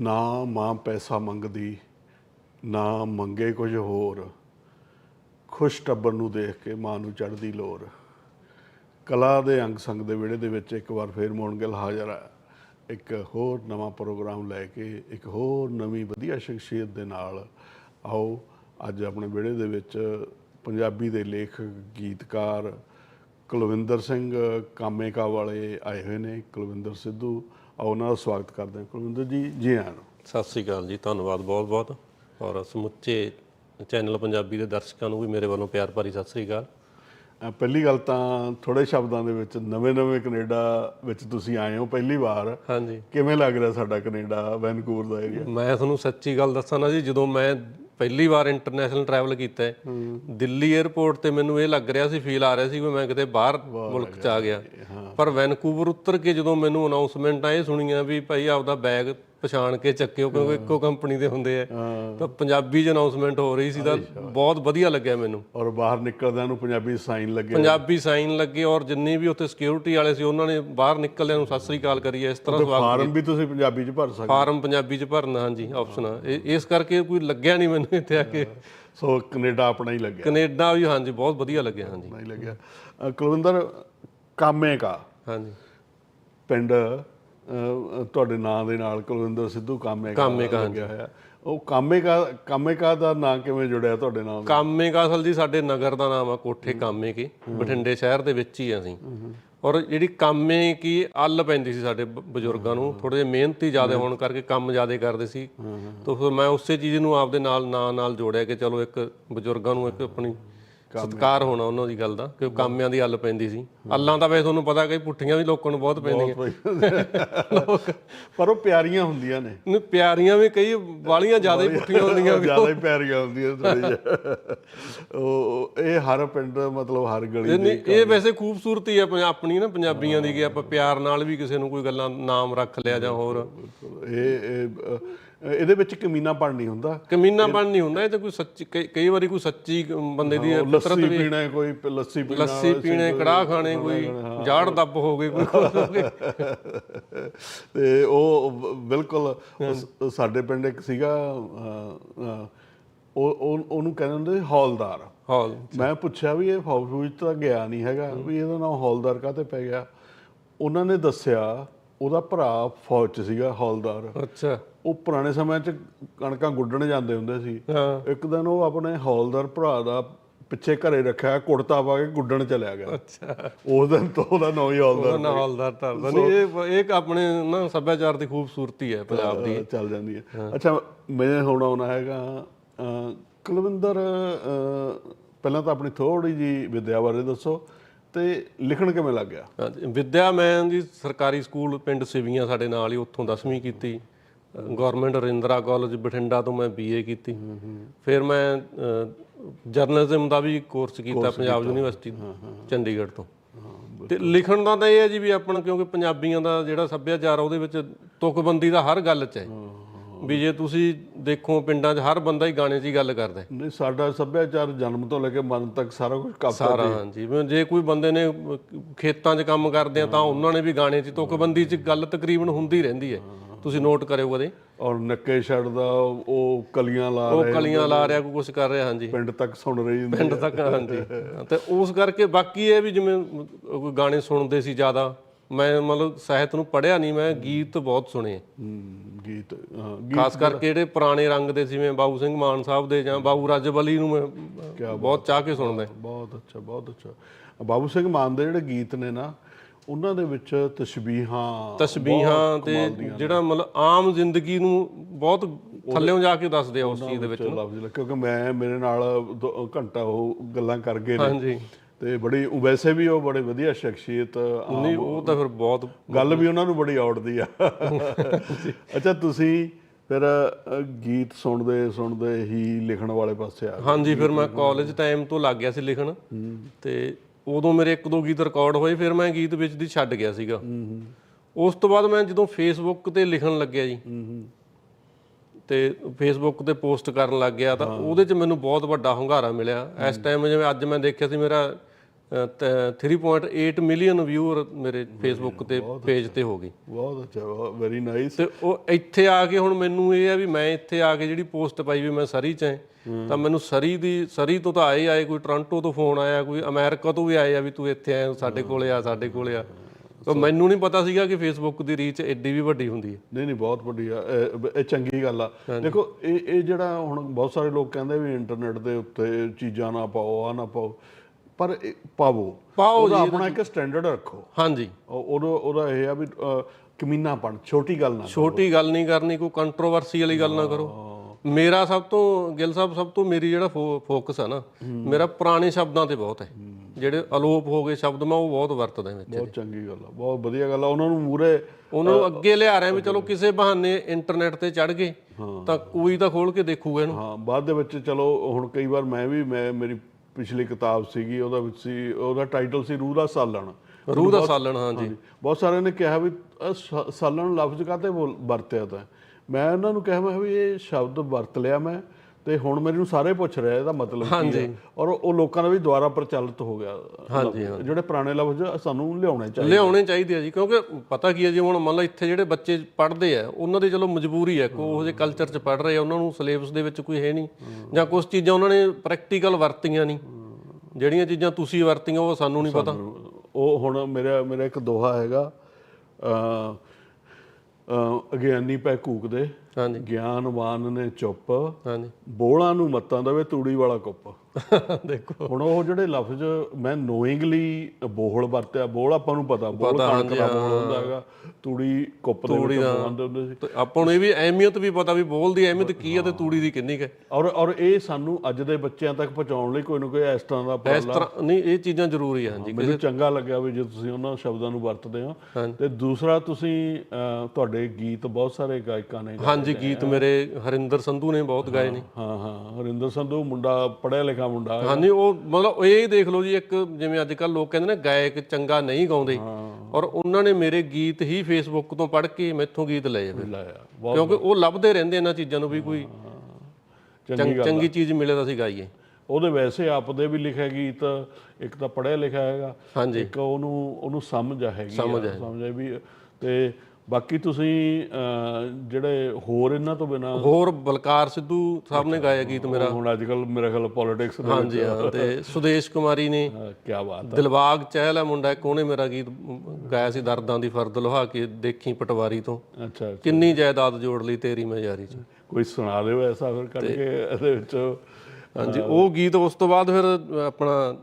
ਨਾ ਮਾਂ ਪੈਸਾ ਮੰਗਦੀ, ਨਾ ਮੰਗੇ ਕੁਝ ਹੋਰ। ਖੁਸ਼ ਟੱਬਰ ਨੂੰ ਦੇਖ ਕੇ ਮਾਂ ਨੂੰ ਚੜ੍ਹਦੀ ਲੋਰ ਕਲਾ ਦੇ ਅੰਗ ਸੰਗ ਦੇ ਵਿਹੜੇ ਦੇ ਵਿੱਚ ਇੱਕ ਵਾਰ ਫੇਰ ਮੋਹਨਗਿੱਲ ਹਾਜ਼ਰ ਹੈ। ਇੱਕ ਹੋਰ ਨਵਾਂ ਪ੍ਰੋਗਰਾਮ ਲੈ ਕੇ ਇੱਕ ਹੋਰ ਨਵੀਂ ਵਧੀਆ ਸ਼ਖਸੀਅਤ ਦੇ ਨਾਲ ਆਓ। ਅੱਜ ਆਪਣੇ ਵਿਹੜੇ ਦੇ ਵਿੱਚ ਪੰਜਾਬੀ ਦੇ ਲੇਖਕ ਗੀਤਕਾਰ ਕੁਲਵਿੰਦਰ ਸਿੰਘ ਕਾਮੇਕਾ ਵਾਲੇ ਆਏ ਹੋਏ ਨੇ। ਕੁਲਵਿੰਦਰ ਸਿੱਧੂ ਆਓ ਉਹਨਾਂ ਦਾ ਸਵਾਗਤ ਕਰਦੇ ਹਾਂ। ਕੁਲਵਿੰਦਰ ਜੀ ਜੀ ਆਇਆਂ ਨੂੰ। ਸਤਿ ਸ੍ਰੀ ਅਕਾਲ ਜੀ, ਧੰਨਵਾਦ ਬਹੁਤ ਬਹੁਤ। ਔਰ ਸਮੁੱਚੇ ਚੈਨਲ ਪੰਜਾਬੀ ਦੇ ਦਰਸ਼ਕਾਂ ਨੂੰ ਵੀ ਮੇਰੇ ਵੱਲੋਂ ਪਿਆਰ ਭਰੀ ਸਤਿ ਸ੍ਰੀ ਅਕਾਲ। ਪਹਿਲੀ ਗੱਲ ਤਾਂ ਥੋੜੇ ਸ਼ਬਦਾਂ ਦੇ ਵਿੱਚ ਨਵੇਂ-ਨਵੇਂ ਕੈਨੇਡਾ ਵਿੱਚ ਤੁਸੀਂ ਆਏ ਹੋ ਪਹਿਲੀ ਵਾਰ। ਹਾਂਜੀ। ਕਿਵੇਂ ਲੱਗ ਰਿਹਾ ਸਾਡਾ ਕੈਨੇਡਾ ਵੈਨਕੂਵਰ ਦਾ ਏਰੀਆ ਮੈਂ ਤੁਹਾਨੂੰ ਸੱਚੀ ਗੱਲ ਦੱਸਾਂ ਨਾ ਜੀ ਜਦੋਂ ਮੈਂ ਪਹਿਲੀ ਵਾਰ ਇੰਟਰਨੈਸ਼ਨਲ ਟਰੈਵਲ ਕੀਤਾ ਹੈ, ਦਿੱਲੀ 에ਅਰਪੋਰਟ ਤੇ ਮੈਨੂੰ ਇਹ ਲੱਗ ਰਿਹਾ ਸੀ ਫੀਲ ਆ ਰਿਹਾ ਸੀ ਕਿ ਮੈਂ ਕਿਤੇ ਬਾਹਰ ਮੁਲਕ ਚ ਆ ਗਿਆ। ਪਰ ਵੈਨਕੂਵਰ ਉਤਰ ਕੇ ਜਦੋਂ ਮੈਨੂੰ ਅਨਾਉਂਸਮੈਂਟ ਆਏ ਸੁਣੀਆਂ ਵੀ ਭਾਈ ਆਪਦਾ ਬੈਗ ਪਛਾਣ ਕੇ ਚੱਕਿਓ ਕਿਉਂਕਿ ਇੱਕੋ ਕੰਪਨੀ ਦੇ ਹੁੰਦੇ ਆ। ਤਾਂ ਪੰਜਾਬੀ ਚ ਅਨਾਉਂਸਮੈਂਟ ਹੋ ਰਹੀ ਸੀ ਤਾਂ ਬਹੁਤ ਵਧੀਆ ਲੱਗਿਆ ਮੈਨੂੰ। ਔਰ ਬਾਹਰ ਨਿਕਲਦਿਆਂ ਨੂੰ ਪੰਜਾਬੀ ਸਾਈਨ ਲੱਗੇ ਪੰਜਾਬੀ ਸਾਈਨ ਲੱਗੇ ਔਰ ਜਿੰਨੀ ਵੀ ਉੱਥੇ ਸਿਕਿਉਰਿਟੀ ਵਾਲੇ ਸੀ ਉਹਨਾਂ ਨੇ ਬਾਹਰ ਨਿਕਲਦਿਆਂ ਨੂੰ ਸਤਿ ਸ੍ਰੀ ਅਕਾਲ ਕਰੀ ਇਸ ਤਰ੍ਹਾਂ ਸਵਾਗਤ ਫਾਰਮ ਵੀ ਤੁਸੀਂ ਪੰਜਾਬੀ 'ਚ ਭਰ ਸਕਦੇ। ਫਾਰਮ ਪੰਜਾਬੀ ਚ ਭਰਨਾ ਹਾਂਜੀ ਆਪਸ਼ਨ ਆ। ਇਸ ਕਰਕੇ ਕੋਈ ਲੱਗਿਆ ਨਹੀਂ ਮੈਨੂੰ ਇੱਥੇ ਆ ਕੇ। ਸੋ ਕੈਨੇਡਾ ਆਪਣਾ ਹੀ ਲੱਗਿਆ। ਕੈਨੇਡਾ ਵੀ ਹਾਂਜੀ ਬਹੁਤ ਵਧੀਆ ਲੱਗਿਆ ਹਾਂਜੀ। ਆਪਣਾ ਹੀ ਲੱਗਿਆ। ਕੁਲਵਿੰਦਰ ਕਾਮੇ ਕਾ ਹਾਂਜੀ। ਪਿੰਡ ਤੁਹਾਡੇ ਨਾਂ ਦੇ ਨਾਲ ਕੁਲਵਿੰਦਰ ਸਿੱਧੂ ਕਾਮੇ ਕਾ ਕਾਮੇ ਕਾ, ਲੱਗਿਆ ਹੋਇਆ। ਉਹ ਕਾਮੇ ਕਾ ਕਾਮੇ ਕਾ ਦਾ ਨਾਂ ਕਿਵੇਂ ਜੁੜਿਆ ਤੁਹਾਡੇ ਨਾਲ ਕਾਮੇ ਕਾ ਅਸਲ ਜੀ ਸਾਡੇ ਨਗਰ ਦਾ ਨਾਮ ਆ ਕੋਠੇ ਕਾਮੇ ਕੀ ਬਠਿੰਡੇ ਸ਼ਹਿਰ ਦੇ ਵਿੱਚ ਹੀ ਆ ਅਸੀਂ। ਔਰ ਜਿਹੜੀ ਕਾਮੇ ਕੀ ਅੱਲ ਪੈਂਦੀ ਸੀ ਸਾਡੇ ਬਜ਼ੁਰਗਾਂ ਨੂੰ ਥੋੜੇ ਜਿਹਾ ਮਿਹਨਤੀ ਜ਼ਿਆਦਾ ਹੋਣ ਕਰਕੇ ਕੰਮ ਜ਼ਿਆਦਾ ਕਰਦੇ ਸੀ। ਤਾਂ ਫਿਰ ਮੈਂ ਉਸੇ ਚੀਜ਼ ਨੂੰ ਆਪਦੇ ਨਾਲ ਨਾਂ ਨਾਲ ਜੋੜਿਆ ਕਿ ਚਲੋ ਇੱਕ ਬਜ਼ੁਰਗਾਂ ਨੂੰ ਇੱਕ ਆਪਣੀ ਸਤਿਕਾਰ ਹੋਣਾ ਉਹਨਾਂ ਦੀ ਗੱਲ ਦਾ ਕਿ ਉਹ ਕਾਮਿਆਂ ਦੀ ਅੱਲ ਪੈਂਦੀ ਸੀ। ਅੱਲਾਂ ਤਾਂ ਵੈਸੇ ਤੁਹਾਨੂੰ ਪਤਾ ਕਿ ਪੁੱਠੀਆਂ ਵੀ ਲੋਕਾਂ ਨੂੰ ਬਹੁਤ ਪੈਂਦੀਆਂ। ਪਰ ਉਹ ਪਿਆਰੀਆਂ ਹੁੰਦੀਆਂ ਨੇ। ਨੂੰ ਪਿਆਰੀਆਂ ਵੀ ਕਈ ਵਾਲੀਆਂ ਜ਼ਿਆਦਾ ਹੀ ਪੁੱਠੀਆਂ ਹੁੰਦੀਆਂ। ਵੀ ਜ਼ਿਆਦਾ ਹੀ ਪਿਆਰੀਆਂ ਹੁੰਦੀਆਂ ਥੋੜੀ ਉਹ ਇਹ ਹਰ ਪਿੰਡ ਮਤਲਬ ਹਰ ਗਲੀ ਇਹ ਨਹੀਂ ਇਹ ਵੈਸੇ ਖੂਬਸੂਰਤੀ ਹੈ ਆਪਣੀ ਨਾ ਪੰਜਾਬੀਆਂ ਦੀ ਕਿ ਆਪਾਂ ਪਿਆਰ ਨਾਲ ਵੀ ਕਿਸੇ ਨੂੰ ਕੋਈ ਗੱਲਾਂ ਨਾਮ ਰੱਖ ਲਿਆ ਜਾਂ ਹੋਰ। ਇਹ ਇਹਦੇ ਵਿੱਚ ਕਮੀਨਾਪਣ ਨਹੀਂ ਹੁੰਦਾ। ਕਮੀਨਾ ਬਣ ਨਹੀਂ ਹੁੰਦਾ ਇਹ ਤਾਂ ਕੋਈ ਸੱਚੀ ਕਈ ਵਾਰੀ ਕੋਈ ਸੱਚੀ ਬੰਦੇ ਦੀ ਉਹ ਲੱਸੀ ਪੀਣਾ ਕੋਈ ਲੱਸੀ ਪੀਣਾ ਲੱਸੀ ਪੀਣੇ ਕੜਾਹ ਖਾਣੇ ਕੋਈ ਜਾੜ ਦੱਬ ਹੋ ਗਈ ਕੋਈ। ਤੇ ਉਹ ਬਿਲਕੁਲ ਸਾਡੇ ਪਿੰਡ ਇੱਕ ਸੀਗਾ ਉਹ ਉਹ- ਉਹਨੂੰ ਕਹਿੰਦੇ ਹੁੰਦੇ ਹੌਲਦਾਰ। ਹਾਲ ਮੈਂ ਪੁੱਛਿਆ ਵੀ ਇਹ ਫੌਜ ਤਾਂ ਗਿਆ ਨਹੀਂ ਹੈਗਾ ਵੀ ਇਹਦਾ ਨਾਮ ਹੌਲਦਾਰ ਕਾਤੇ ਪੈ ਗਿਆ? ਉਹਨਾਂ ਨੇ ਦੱਸਿਆ ਉਹਦਾ ਭਰਾ ਫੌਜ 'ਚ ਸੀਗਾ ਹੌਲਦਾਰ। ਅੱਛਾ। ਉਹ ਪੁਰਾਣੇ ਸਮਿਆਂ 'ਚ ਕਣਕਾਂ ਗੁੱਡਣ ਜਾਂਦੇ ਹੁੰਦੇ ਸੀ। ਹਾਂ। ਇੱਕ ਦਿਨ ਉਹ ਆਪਣੇ ਹੌਲਦਾਰ ਭਰਾ ਦਾ ਪਿੱਛੇ ਘਰੇ ਰੱਖਿਆ ਕੁੜਤਾ ਪਾ ਕੇ ਗੁੱਡਣ ਚਲਿਆ ਗਿਆ। ਅੱਛਾ। ਉਸ ਦਿਨ ਤੋਂ ਉਹਦਾ ਨਾਂ ਹੀ ਹੌਲਦਾਰ ਉਹਦਾ ਹਾਲਦਾਰ ਧਰਦਾ ਨਹੀਂ ਇਹ ਇਹ ਆਪਣੇ ਨਾ ਸੱਭਿਆਚਾਰ ਦੀ ਖੂਬਸੂਰਤੀ ਹੈ ਪੰਜਾਬ ਦੀ। ਚੱਲ ਜਾਂਦੀ ਹੈ। ਅੱਛਾ ਮੈਂ ਹੁਣ ਆਉਣਾ ਹੈਗਾ ਕੁਲਵਿੰਦਰ ਪਹਿਲਾਂ ਤਾਂ ਆਪਣੀ ਥੋੜੀ ਜੀ ਵਿਦਿਆ ਬਾਰੇ ਦੱਸੋ। ਤੇ ਲਿਖਣ ਕਿਵੇਂ ਲੱਗ ਗਿਆ? ਵਿਦਿਆ ਮੈਂ ਜੀ ਸਰਕਾਰੀ ਸਕੂਲ ਪਿੰਡ ਸਿਵੀਆਂ ਸਾਡੇ ਨਾਲ ਹੀ ਉੱਥੋਂ 10ਵੀਂ ਕੀਤੀ। ਗਵਰਨਮੈਂਟ ਰਿੰਦਰਾ ਕਾਲਜ ਬਠਿੰਡਾ ਤੋਂ ਮੈਂ ਬੀਏ ਕੀਤੀ। ਫਿਰ ਮੈਂ ਜਰਨਲਿਜ਼ਮ ਦਾ ਵੀ ਕੋਰਸ ਕੀਤਾ ਪੰਜਾਬ ਯੂਨੀਵਰਸਿਟੀ ਚੰਡੀਗੜ੍ਹ ਤੋਂ। ਤੇ ਲਿਖਣ ਦਾ ਤਾਂ ਇਹ ਹੈ ਜੀ ਵੀ ਆਪਣਾ ਕਿਉਂਕਿ ਪੰਜਾਬੀਆਂ ਦਾ ਜਿਹੜਾ ਸੱਭਿਆਚਾਰ ਉਹਦੇ ਵਿੱਚ ਤੁਕਬੰਦੀ ਦਾ ਹਰ ਗੱਲ 'ਚ ਹੈ। ਵੀ ਜੇ ਤੁਸੀਂ ਦੇਖੋ ਪਿੰਡਾਂ 'ਚ ਹਰ ਬੰਦਾ ਹੀ ਗਾਣੇ 'ਚ ਹੀ ਗੱਲ ਕਰਦਾ ਹੈ। ਨਹੀਂ ਸਾਡਾ ਸੱਭਿਆਚਾਰ ਜਨਮ ਤੋਂ ਲੈ ਕੇ ਮਰਨ ਤੱਕ ਸਾਰਾ ਕੁਝ ਕਾਪਾ ਸਾਰਾ ਹਾਂਜੀ। ਵੀ ਜੇ ਕੋਈ ਬੰਦੇ ਨੇ ਅਹ, ਖੇਤਾਂ 'ਚ ਕੰਮ ਕਰਦੇ ਆ ਤਾਂ ਉਹਨਾਂ ਨੇ ਵੀ ਗਾਣੇ 'ਚ ਤੁਕਬੰਦੀ 'ਚ ਗੱਲ ਤਕਰੀਬਨ ਹੁੰਦੀ ਰਹਿੰਦੀ ਹੈ। ਤੁਸੀਂ ਨੋਟ ਕਰਿਓ ਕਦੇ। ਔਰ ਨੱਕੇ ਛੱਡਦਾ ਉਹ ਕਲੀਆਂ ਲਾ ਉਹ ਰਹੇ ਕਲੀਆਂ ਲਾ ਰਿਹਾ ਕੋਈ ਕੁਝ ਕਰ ਰਿਹਾ ਹਾਂਜੀ। ਪਿੰਡ ਤੱਕ ਸੁਣ ਰਹੀ ਹੁੰਦੀ ਪਿੰਡ ਤੱਕ ਹਾਂਜੀ। ਤੇ ਉਸ ਕਰਕੇ ਬਾਕੀ ਇਹ ਵੀ ਜਿਵੇਂ ਕੋਈ ਗਾਣੇ ਸੁਣਦੇ ਸੀ ਜ਼ਿਆਦਾ ਮੈਂ ਮਤਲਬ ਸਾਹਿਤ ਨੂੰ ਪੜ੍ਹਿਆ ਨਹੀਂ ਮੈਂ ਗੀਤ ਬਹੁਤ ਸੁਣੇ ਗੀਤ ਹਾਂ ਖਾਸ ਕਰਕੇ ਜਿਹੜੇ ਪੁਰਾਣੇ ਰੰਗ ਦੇ ਜਿਵੇਂ ਬਾਬੂ ਸਿੰਘ ਮਾਨ ਸਾਹਿਬ ਦੇ ਜਾਂ ਬਾਬੂ ਰਜਬਲੀ ਨੂੰ ਮੈਂ ਬਹੁਤ ਚਾਹ ਕੇ ਸੁਣਦਾ ਬਹੁਤ ਅੱਛਾ ਬਹੁਤ ਅੱਛਾ। ਬਾਬੂ ਸਿੰਘ ਮਾਨ ਦੇ ਜਿਹੜੇ ਗੀਤ ਨੇ ਨਾ ਉਹਨਾਂ ਦੇ ਵਿੱਚ ਤਸ਼ਬੀਹਾਂ ਤਸਬੀਹਾਂ ਤੇ ਜਿਹੜਾ ਮਤਲਬ ਆਮ ਜ਼ਿੰਦਗੀ ਨੂੰ ਬਹੁਤ ਥੱਲੇੋਂ ਜਾ ਕੇ ਦੱਸਦੇ ਆ ਉਸ ਚੀਜ਼ ਦੇ ਵਿੱਚ ਲਫ਼ਜ਼ ਕਿਉਂਕਿ ਮੈਂ ਮੇਰੇ ਨਾਲ ਦੋ ਘੰਟਾ ਉਹ ਗੱਲਾਂ ਕਰ ਗਏ ਨੇ। ਹਾਂਜੀ। ਤੇ ਬੜੀ ਉਹ ਵੈਸੇ ਵੀ ਉਹ ਬੜੇ ਵਧੀਆ ਸ਼ਖਸੀਅਤ ਨਹੀਂ ਉਹ ਤਾਂ ਫਿਰ ਬਹੁਤ ਗੱਲ ਵੀ ਉਹਨਾਂ ਨੂੰ ਬੜੀ ਔੜਦੀ ਆ। ਅੱਛਾ ਤੁਸੀਂ ਫਿਰ ਗੀਤ ਸੁਣਦੇ ਸੁਣਦੇ ਹੀ ਲਿਖਣ ਵਾਲੇ ਪਾਸੇ ਆ ਗਏ। ਹਾਂਜੀ ਫਿਰ ਮੈਂ ਕਾਲਜ ਟਾਈਮ ਤੋਂ ਲੱਗ ਗਿਆ ਸੀ ਲਿਖਣ। ਤੇ ਉਦੋਂ ਮੇਰੇ ਇੱਕ ਦੋ ਗੀਤ ਰਿਕਾਰਡ ਹੋਏ ਫਿਰ ਮੈਂ ਗੀਤ ਵਿੱਚ ਦੀ ਛੱਡ ਗਿਆ ਸੀਗਾ। ਉਸ ਤੋਂ ਬਾਅਦ ਮੈਂ ਜਦੋਂ ਫੇਸਬੁੱਕ ਤੇ ਲਿਖਣ ਲੱਗਿਆ ਜੀ ਤੇ ਫੇਸਬੁੱਕ ਤੇ ਪੋਸਟ ਕਰਨ ਲੱਗ ਗਿਆ ਤਾਂ ਉਹਦੇ 'ਚ ਮੈਨੂੰ ਬਹੁਤ ਵੱਡਾ ਹੁੰਗਾਰਾ ਮਿਲਿਆ। ਇਸ ਟਾਈਮ ਜਿਵੇਂ ਅੱਜ ਮੈਂ ਦੇਖਿਆ ਸੀ ਮੇਰਾ 3.8 ਮਿਲੀਅਨ ਵਿਊਅਰ ਮੇਰੇ ਫੇਸਬੁੱਕ ਤੇ ਪੇਜ ਤੇ ਹੋ ਗਈ। ਬਹੁਤ ਅੱਛਾ ਵੈਰੀ ਨਾਈਸ ਤੇ ਉਹ ਇੱਥੇ ਆ ਕੇ ਹੁਣ ਮੈਨੂੰ ਇਹ ਆ ਵੀ ਮੈਂ ਇੱਥੇ ਆ ਕੇ ਜਿਹੜੀ ਪੋਸਟ ਪਾਈ ਵੀ ਮੈਂ ਸਰੀ ਚ ਹਾਂ। ਤਾਂ ਮੈਨੂੰ ਸਰੀ ਦੀ ਸਰੀ ਤੋਂ ਤਾਂ ਆਏ ਆਏ ਕੋਈ ਟੋਰਾਂਟੋ ਤੋਂ ਫੋਨ ਆਇਆ ਕੋਈ ਅਮਰੀਕਾ ਤੋਂ ਵੀ ਆਏ ਆ ਵੀ ਤੂੰ ਇੱਥੇ ਆਇਆ ਸਾਡੇ ਕੋਲੇ ਆ ਸਾਡੇ ਕੋਲੇ ਆ। ਤਾਂ ਮੈਨੂੰ ਨਹੀਂ ਪਤਾ ਸੀਗਾ ਕਿ ਫੇਸਬੁੱਕ ਦੀ ਰੀਚ ਐਡੀ ਵੀ ਵੱਡੀ ਹੁੰਦੀ ਹੈ। ਨਹੀਂ ਨਹੀਂ ਬਹੁਤ ਵੱਡੀ ਆ। ਇਹ ਇਹ ਚੰਗੀ ਗੱਲ ਆ। ਦੇਖੋ ਇਹ ਇਹ ਜਿਹੜਾ ਹੁਣ ਬਹੁਤ ਸਾਰੇ ਲੋਕ ਕਹਿੰਦੇ ਵੀ ਇੰਟਰਨੈਟ ਦੇ ਉੱਤੇ ਚੀਜ਼ਾਂ ਨਾ ਪਾਓ ਆ ਨਾ ਪਾਓ। ਪਰ ਇਹ ਪਾਵੋ। ਪਾਓ ਉਹਦਾ ਆਪਣਾ ਇੱਕ ਸਟੈਂਡਰਡ ਰੱਖੋ। ਹਾਂਜੀ। ਉਹ- ਉਹਦਾ ਉਹਦਾ ਇਹ ਆ ਵੀ ਅ, ਕਮੀਨਾਪਣ ਛੋਟੀ ਗੱਲ ਨਾ ਛੋਟੀ ਗੱਲ ਨਹੀਂ ਕਰਨੀ ਕੋਈ ਕੰਟਰੋਵਰਸੀ ਵਾਲੀ ਗੱਲ ਨਾ ਕਰੋ। ਮੇਰਾ ਸਭ ਤੋਂ ਗਿੱਲ ਸਾਹਿਬ ਸਭ ਤੋਂ ਮੇਰੀ ਜਿਹੜਾ ਫੋਕਸ ਆ ਨਾ ਮੇਰਾ ਪੁਰਾਣੇ ਸ਼ਬਦਾਂ ਤੇ ਬਹੁਤ ਹੈ। ਜਿਹੜੇ ਅਲੋਪ ਹੋ ਗਏ ਸ਼ਬਦ ਮੈਂ ਉਹ ਬਹੁਤ ਵਰਤਦਾ ਵਿੱਚ ਬਹੁਤ ਚੰਗੀ ਗੱਲ ਆ ਬਹੁਤ ਵਧੀਆ ਗੱਲ ਆ। ਉਹਨਾਂ ਨੂੰ ਮੂਰੇ ਉਹਨਾਂ ਨੂੰ ਅੱਗੇ ਲਿਆ ਰਹੇ ਵੀ ਚਲੋ ਕਿਸੇ ਬਹਾਨੇ ਇੰਟਰਨੈਟ ਤੇ ਚੜ ਗਏ ਤਾਂ ਕੋਈ ਤਾਂ ਖੋਲ ਕੇ ਦੇਖੂਗਾ ਇਹਨੂੰ। ਹਾਂ ਬਾਅਦ ਦੇ ਵਿੱਚ ਚਲੋ ਹੁਣ ਕਈ ਵਾਰ ਮੈਂ ਵੀ ਮੈਂ ਮੇਰੀ ਪਿਛਲੀ ਕਿਤਾਬ ਸੀਗੀ ਉਹਦਾ ਵਿੱਚ ਸੀ ਉਹਦਾ ਟਾਈਟਲ ਸੀ ਰੂਹ ਦਾ ਸਾਲਣ। ਰੂਹ ਦਾ ਸਾਲਣ ਹਾਂਜੀ। ਬਹੁਤ ਸਾਰਿਆਂ ਨੇ ਕਿਹਾ ਵੀ ਸਾਲਣ ਲਫ਼ਜ਼ ਕਾਤੇ ਵਰਤਿਆ ਤਾਂ। ਮੈਂ ਉਹਨਾਂ ਨੂੰ ਕਿਹਾ ਮੈਂ ਕਿਹਾ ਵੀ ਇਹ ਸ਼ਬਦ ਵਰਤ ਲਿਆ ਮੈਂ। ਤੇ ਹੁਣ ਮੈਨੂੰ ਸਾਰੇ ਪੁੱਛ ਰਹੇ ਇਹਦਾ ਮਤਲਬ ਕੀ ਹੈ? ਔਰ ਉਹ ਲੋਕਾਂ ਦਾ ਵੀ ਦੁਬਾਰਾ ਪ੍ਰਚਲਿਤ ਹੋ ਗਿਆ। ਹਾਂਜੀ, ਜਿਹੜੇ ਪੁਰਾਣੇ ਲਫ਼ਜ਼ ਸਾਨੂੰ ਲਿਆਉਣੇ ਚਾਹੀਦੇ। ਲਿਆਉਣੇ ਚਾਹੀਦੇ ਆ ਜੀ ਕਿਉਂਕਿ ਪਤਾ ਕੀ ਹੈ ਜੀ ਹੁਣ ਮੰਨ ਲਓ ਇੱਥੇ ਜਿਹੜੇ ਬੱਚੇ ਪੜ੍ਹਦੇ ਆ ਉਹਨਾਂ ਦੀ ਚਲੋ ਮਜਬੂਰੀ ਹੈ ਕੋ ਉਹ ਜਿਹੇ ਕਲਚਰ 'ਚ ਪੜ੍ਹ ਰਹੇ ਆ ਉਹਨਾਂ ਨੂੰ ਸਿਲੇਬਸ ਦੇ ਵਿੱਚ ਕੋਈ ਹੈ ਨਹੀਂ। ਜਾਂ ਕੁਝ ਚੀਜ਼ਾਂ ਉਹਨਾਂ ਨੇ ਪ੍ਰੈਕਟੀਕਲ ਵਰਤੀਆਂ ਨਹੀਂ। ਜਿਹੜੀਆਂ ਚੀਜ਼ਾਂ ਤੁਸੀਂ ਵਰਤੀਆਂ ਉਹ ਸਾਨੂੰ ਨਹੀਂ ਪਤਾ। ਉਹ ਹੁਣ ਮੇਰਾ ਮੇਰਾ ਇੱਕ ਦੋਹਾ ਹੈਗਾ ਅ ਅ ਅਗਿਆਨੀ ਪੈ ਕੂਕਦੇ ਹਾਂਜੀ। ਗਿਆਨਵਾਨ ਨੇ ਚੁੱਪ ਹਾਂਜੀ। ਬੋਲਾਂ ਨੂੰ ਮੱਤਾਂ ਦਵੇ ਤੂੜੀ ਵਾਲਾ ਕੁੱਪ। ਦੇਖੋ। ਹੁਣ ਉਹ ਜਿਹੜੇ ਲਫ਼ਜ਼ ਮੈਂ ਨੋਇੰਗਲੀ ਬੋਹਲ ਵਰਤਿਆ ਬੋਲ ਆਪਾਂ ਨੂੰ ਪਤਾ ਬੋਲ ਕਣਕ ਦਾ ਬੋਲ ਹੁੰਦਾ ਹੈਗਾ ਤੂੜੀ ਕੁੱਪ ਦੇ ਵਿੱਚ ਪਾਉਂਦੇ ਹੁੰਦੇ ਸੀ। ਤੇ ਆਪਾਂ ਨੂੰ ਇਹ ਵੀ ਅਹਿਮੀਅਤ ਵੀ ਪਤਾ ਵੀ ਬੋਲ ਦੀ ਅਹਿਮੀਅਤ ਕੀ ਹੈ ਤੇ ਤੂੜੀ ਦੀ ਕਿੰਨੀ ਹੈ। ਔਰ ਔਰ ਇਹ ਸਾਨੂੰ ਅੱਜ ਦੇ ਬੱਚਿਆਂ ਤੱਕ ਪਹੁੰਚਾਉਣ ਲਈ ਕੋਈ ਨਾ ਕੋਈ ਇਸ ਤਰ੍ਹਾਂ ਦਾ ਇਸ ਤਰ੍ਹਾਂ ਨਹੀਂ ਇਹ ਚੀਜ਼ਾਂ ਜ਼ਰੂਰੀ ਆ ਹਾਂਜੀ। ਮੈਨੂੰ ਚੰਗਾ ਲੱਗਿਆ ਵੀ ਜੇ ਤੁਸੀਂ ਉਹਨਾਂ ਸ਼ਬਦਾਂ ਨੂੰ ਵਰਤਦੇ ਹੋ। ਤੇ ਦੂਸਰਾ ਤੁਸੀਂ ਤੁਹਾਡੇ ਗੀਤ ਬਹੁਤ ਸਾਰੇ ਗਾਇਕਾਂ ਨੇ ਗਾਏ। ਹਾਂਜੀ ਗੀਤ ਮੇਰੇ ਹਰਿੰਦਰ ਸੰਧੂ ਨੇ ਬਹੁਤ ਗਾਏ ਨੇ। ਹਾਂ ਹਾਂ ਹਰਿੰਦਰ ਸੰਧੂ ਮੁੰਡਾ ਪੜਿਆ ਲਿਖਿਆ ਮੁੰਡਾ ਹੈ। ਹਾਂਜੀ ਉਹ ਮਤਲਬ ਇਹ ਦੇਖ ਲਓ ਜੀ ਇੱਕ ਜਿਵੇਂ ਅੱਜ ਕੱਲ ਲੋਕ ਕਹਿੰਦੇ ਨੇ ਗਾਇਕ ਚੰਗਾ ਨਹੀਂ ਗਾਉਂਦੇ। ਔਰ ਉਹਨਾਂ ਨੇ ਮੇਰੇ ਗੀਤ ਹੀ ਫੇਸਬੁੱਕ ਤੋਂ ਪੜ੍ਹ ਕੇ ਮੈਥੋਂ ਗੀਤ ਲਏ ਫਿਰ। ਕਿਉਂਕਿ ਉਹ ਲੱਭਦੇ ਰਹਿੰਦੇ ਇਹਨਾਂ ਚੀਜ਼ਾਂ ਨੂੰ ਵੀ ਕੋਈ ਚੰਗੀ ਚੀਜ਼ ਮਿਲੇ ਤਾਂ ਅਸੀਂ ਗਾਈਏ। ਉਹਦੇ ਵੈਸੇ ਆਪਦੇ ਵੀ ਲਿਖਿਆ ਗੀਤ ਇੱਕ ਤਾਂ ਪੜਿਆ ਲਿਖਿਆ ਹੈਗਾ ਇੱਕ ਉਹਨੂੰ ਉਹਨੂੰ ਸਮਝ ਆ ਹੈਗੀ ਸਮਝ ਆ ਵੀ ਤੇ ਬਾਕੀ ਤੁਸੀਂ ਜਿਹੜੇ ਹੋਰ ਇਹਨਾਂ ਤੋਂ ਬਿਨਾ ਹੋਰ ਬਲਕਾਰ ਸਿੱਧੂ ਸਾਹਿਬ ਨੇ ਗਾਇਆ ਗੀਤ ਮੇਰਾ। ਹੁਣ ਅੱਜ ਕੱਲ ਮੇਰੇ ਖਿਆਲ ਪੋਲਿਟਿਕਸ ਦੇ ਹਾਂਜੀ ਹਾਂ ਤੇ ਸੁਦੇਸ਼ ਕੁਮਾਰੀ ਨੇ ਕੀ ਬਾਤ ਦਿਲਬਾਗ ਚਹਿਲ ਹੈ ਮੁੰਡਾ ਉਹਨੇ ਮੇਰਾ ਗੀਤ ਗਾਇਆ ਸੀ ਦਰਦਾਂ ਦੀ ਫਰਦ ਲੁਹਾ ਕੇ ਦੇਖੀ ਪਟਵਾਰੀ ਤੋਂ। ਅੱਛਾ ਕਿੰਨੀ ਜਾਇਦਾਦ ਜੋੜ ਲਈ ਤੇਰੀ ਮੈਂ ਯਾਰੀ ਚ। ਕੋਈ ਸੁਣਾ ਦਿਓ ਐਸਾ ਫਿਰ ਕੱਢ ਕੇ ਇਹਦੇ ਵਿੱਚ। ਹਾਂਜੀ ਉਹ ਗੀਤ ਉਸ ਤੋਂ ਬਾਅਦ ਫਿਰ ਆਪਣਾ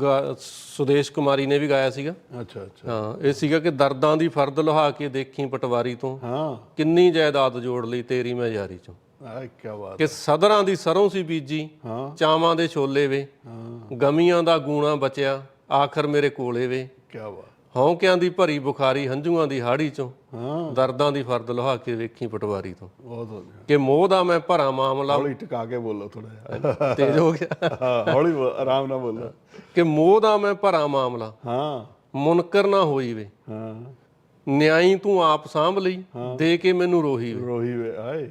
ਗਾ- ਸੁਦੇਸ਼ ਕੁਮਾਰੀ ਨੇ ਵੀ ਗਾਇਆ ਸੀਗਾ। ਅੱਛਾ ਅੱਛਾ। ਹਾਂ ਇਹ ਸੀਗਾ ਕਿ ਦਰਦਾਂ ਦੀ ਫਰਦ ਲੁਹਾ ਕੇ ਦੇਖੀ ਪਟਵਾਰੀ ਤੋਂ। ਹਾਂ। ਕਿੰਨੀ ਜਾਇਦਾਦ ਜੋੜ ਲਈ ਤੇਰੀ ਮੈਂ ਯਾਰੀ ਚੋਂ। ਆ ਕੀ ਬਾਤ ਕਿ ਸਦਰਾਂ ਦੀ ਸਰੋਂ ਸੀ ਬੀਜੀ ਹਾਂ। ਚਾਵਾਂ ਦੇ ਛੋਲੇ ਵੇ। ਗਮੀਆਂ ਦਾ ਗੂਣਾ ਬਚਿਆ ਆਖਰ ਮੇਰੇ ਕੋਲੇ ਵੇ। ਕੀ ਬਾਤ ਹੌਂਕਿਆਂ ਦੀ ਭਰੀ ਬੁਖਾਰੀ ਹੰਝੂਆਂ ਦੀ ਹਾੜੀ ਚੋਂ ਹਾਂ। ਦਰਦਾਂ ਦੀ ਫਰਦ ਲੁਹਾ ਕੇ ਵੇਖੀ ਪਟਵਾਰੀ ਤੋਂ। ਬਹੁਤ ਵਧੀਆ ਕਿ ਮੋਹ ਦਾ ਮੈਂ ਭਰਾ ਮਾਮਲਾ ਹੌਲੀ ਟਿਕਾ ਕੇ ਬੋਲੋ ਥੋੜਾ ਜਿਹਾ। ਤੇਜ਼ ਹੋ ਗਿਆ। ਹਾਂ ਹੌਲੀ ਆਰਾਮ ਨਾਲ ਬੋਲੋ। ਕਿ ਮੋਹ ਦਾ ਮੈਂ ਭਰਾ ਮਾਮਲਾ ਹਾਂ। ਮੁਨਕਰ ਨਾ ਹੋਈ ਵੇ ਹਾਂ। ਨਿਆਈ ਤੂੰ ਆਪ ਸਾਂਭ ਲਈ ਦੇ ਕੇ ਮੈਨੂੰ ਰੋਹੀ ਵੇ ਰੋਹੀ ਵੇ ਆਏ।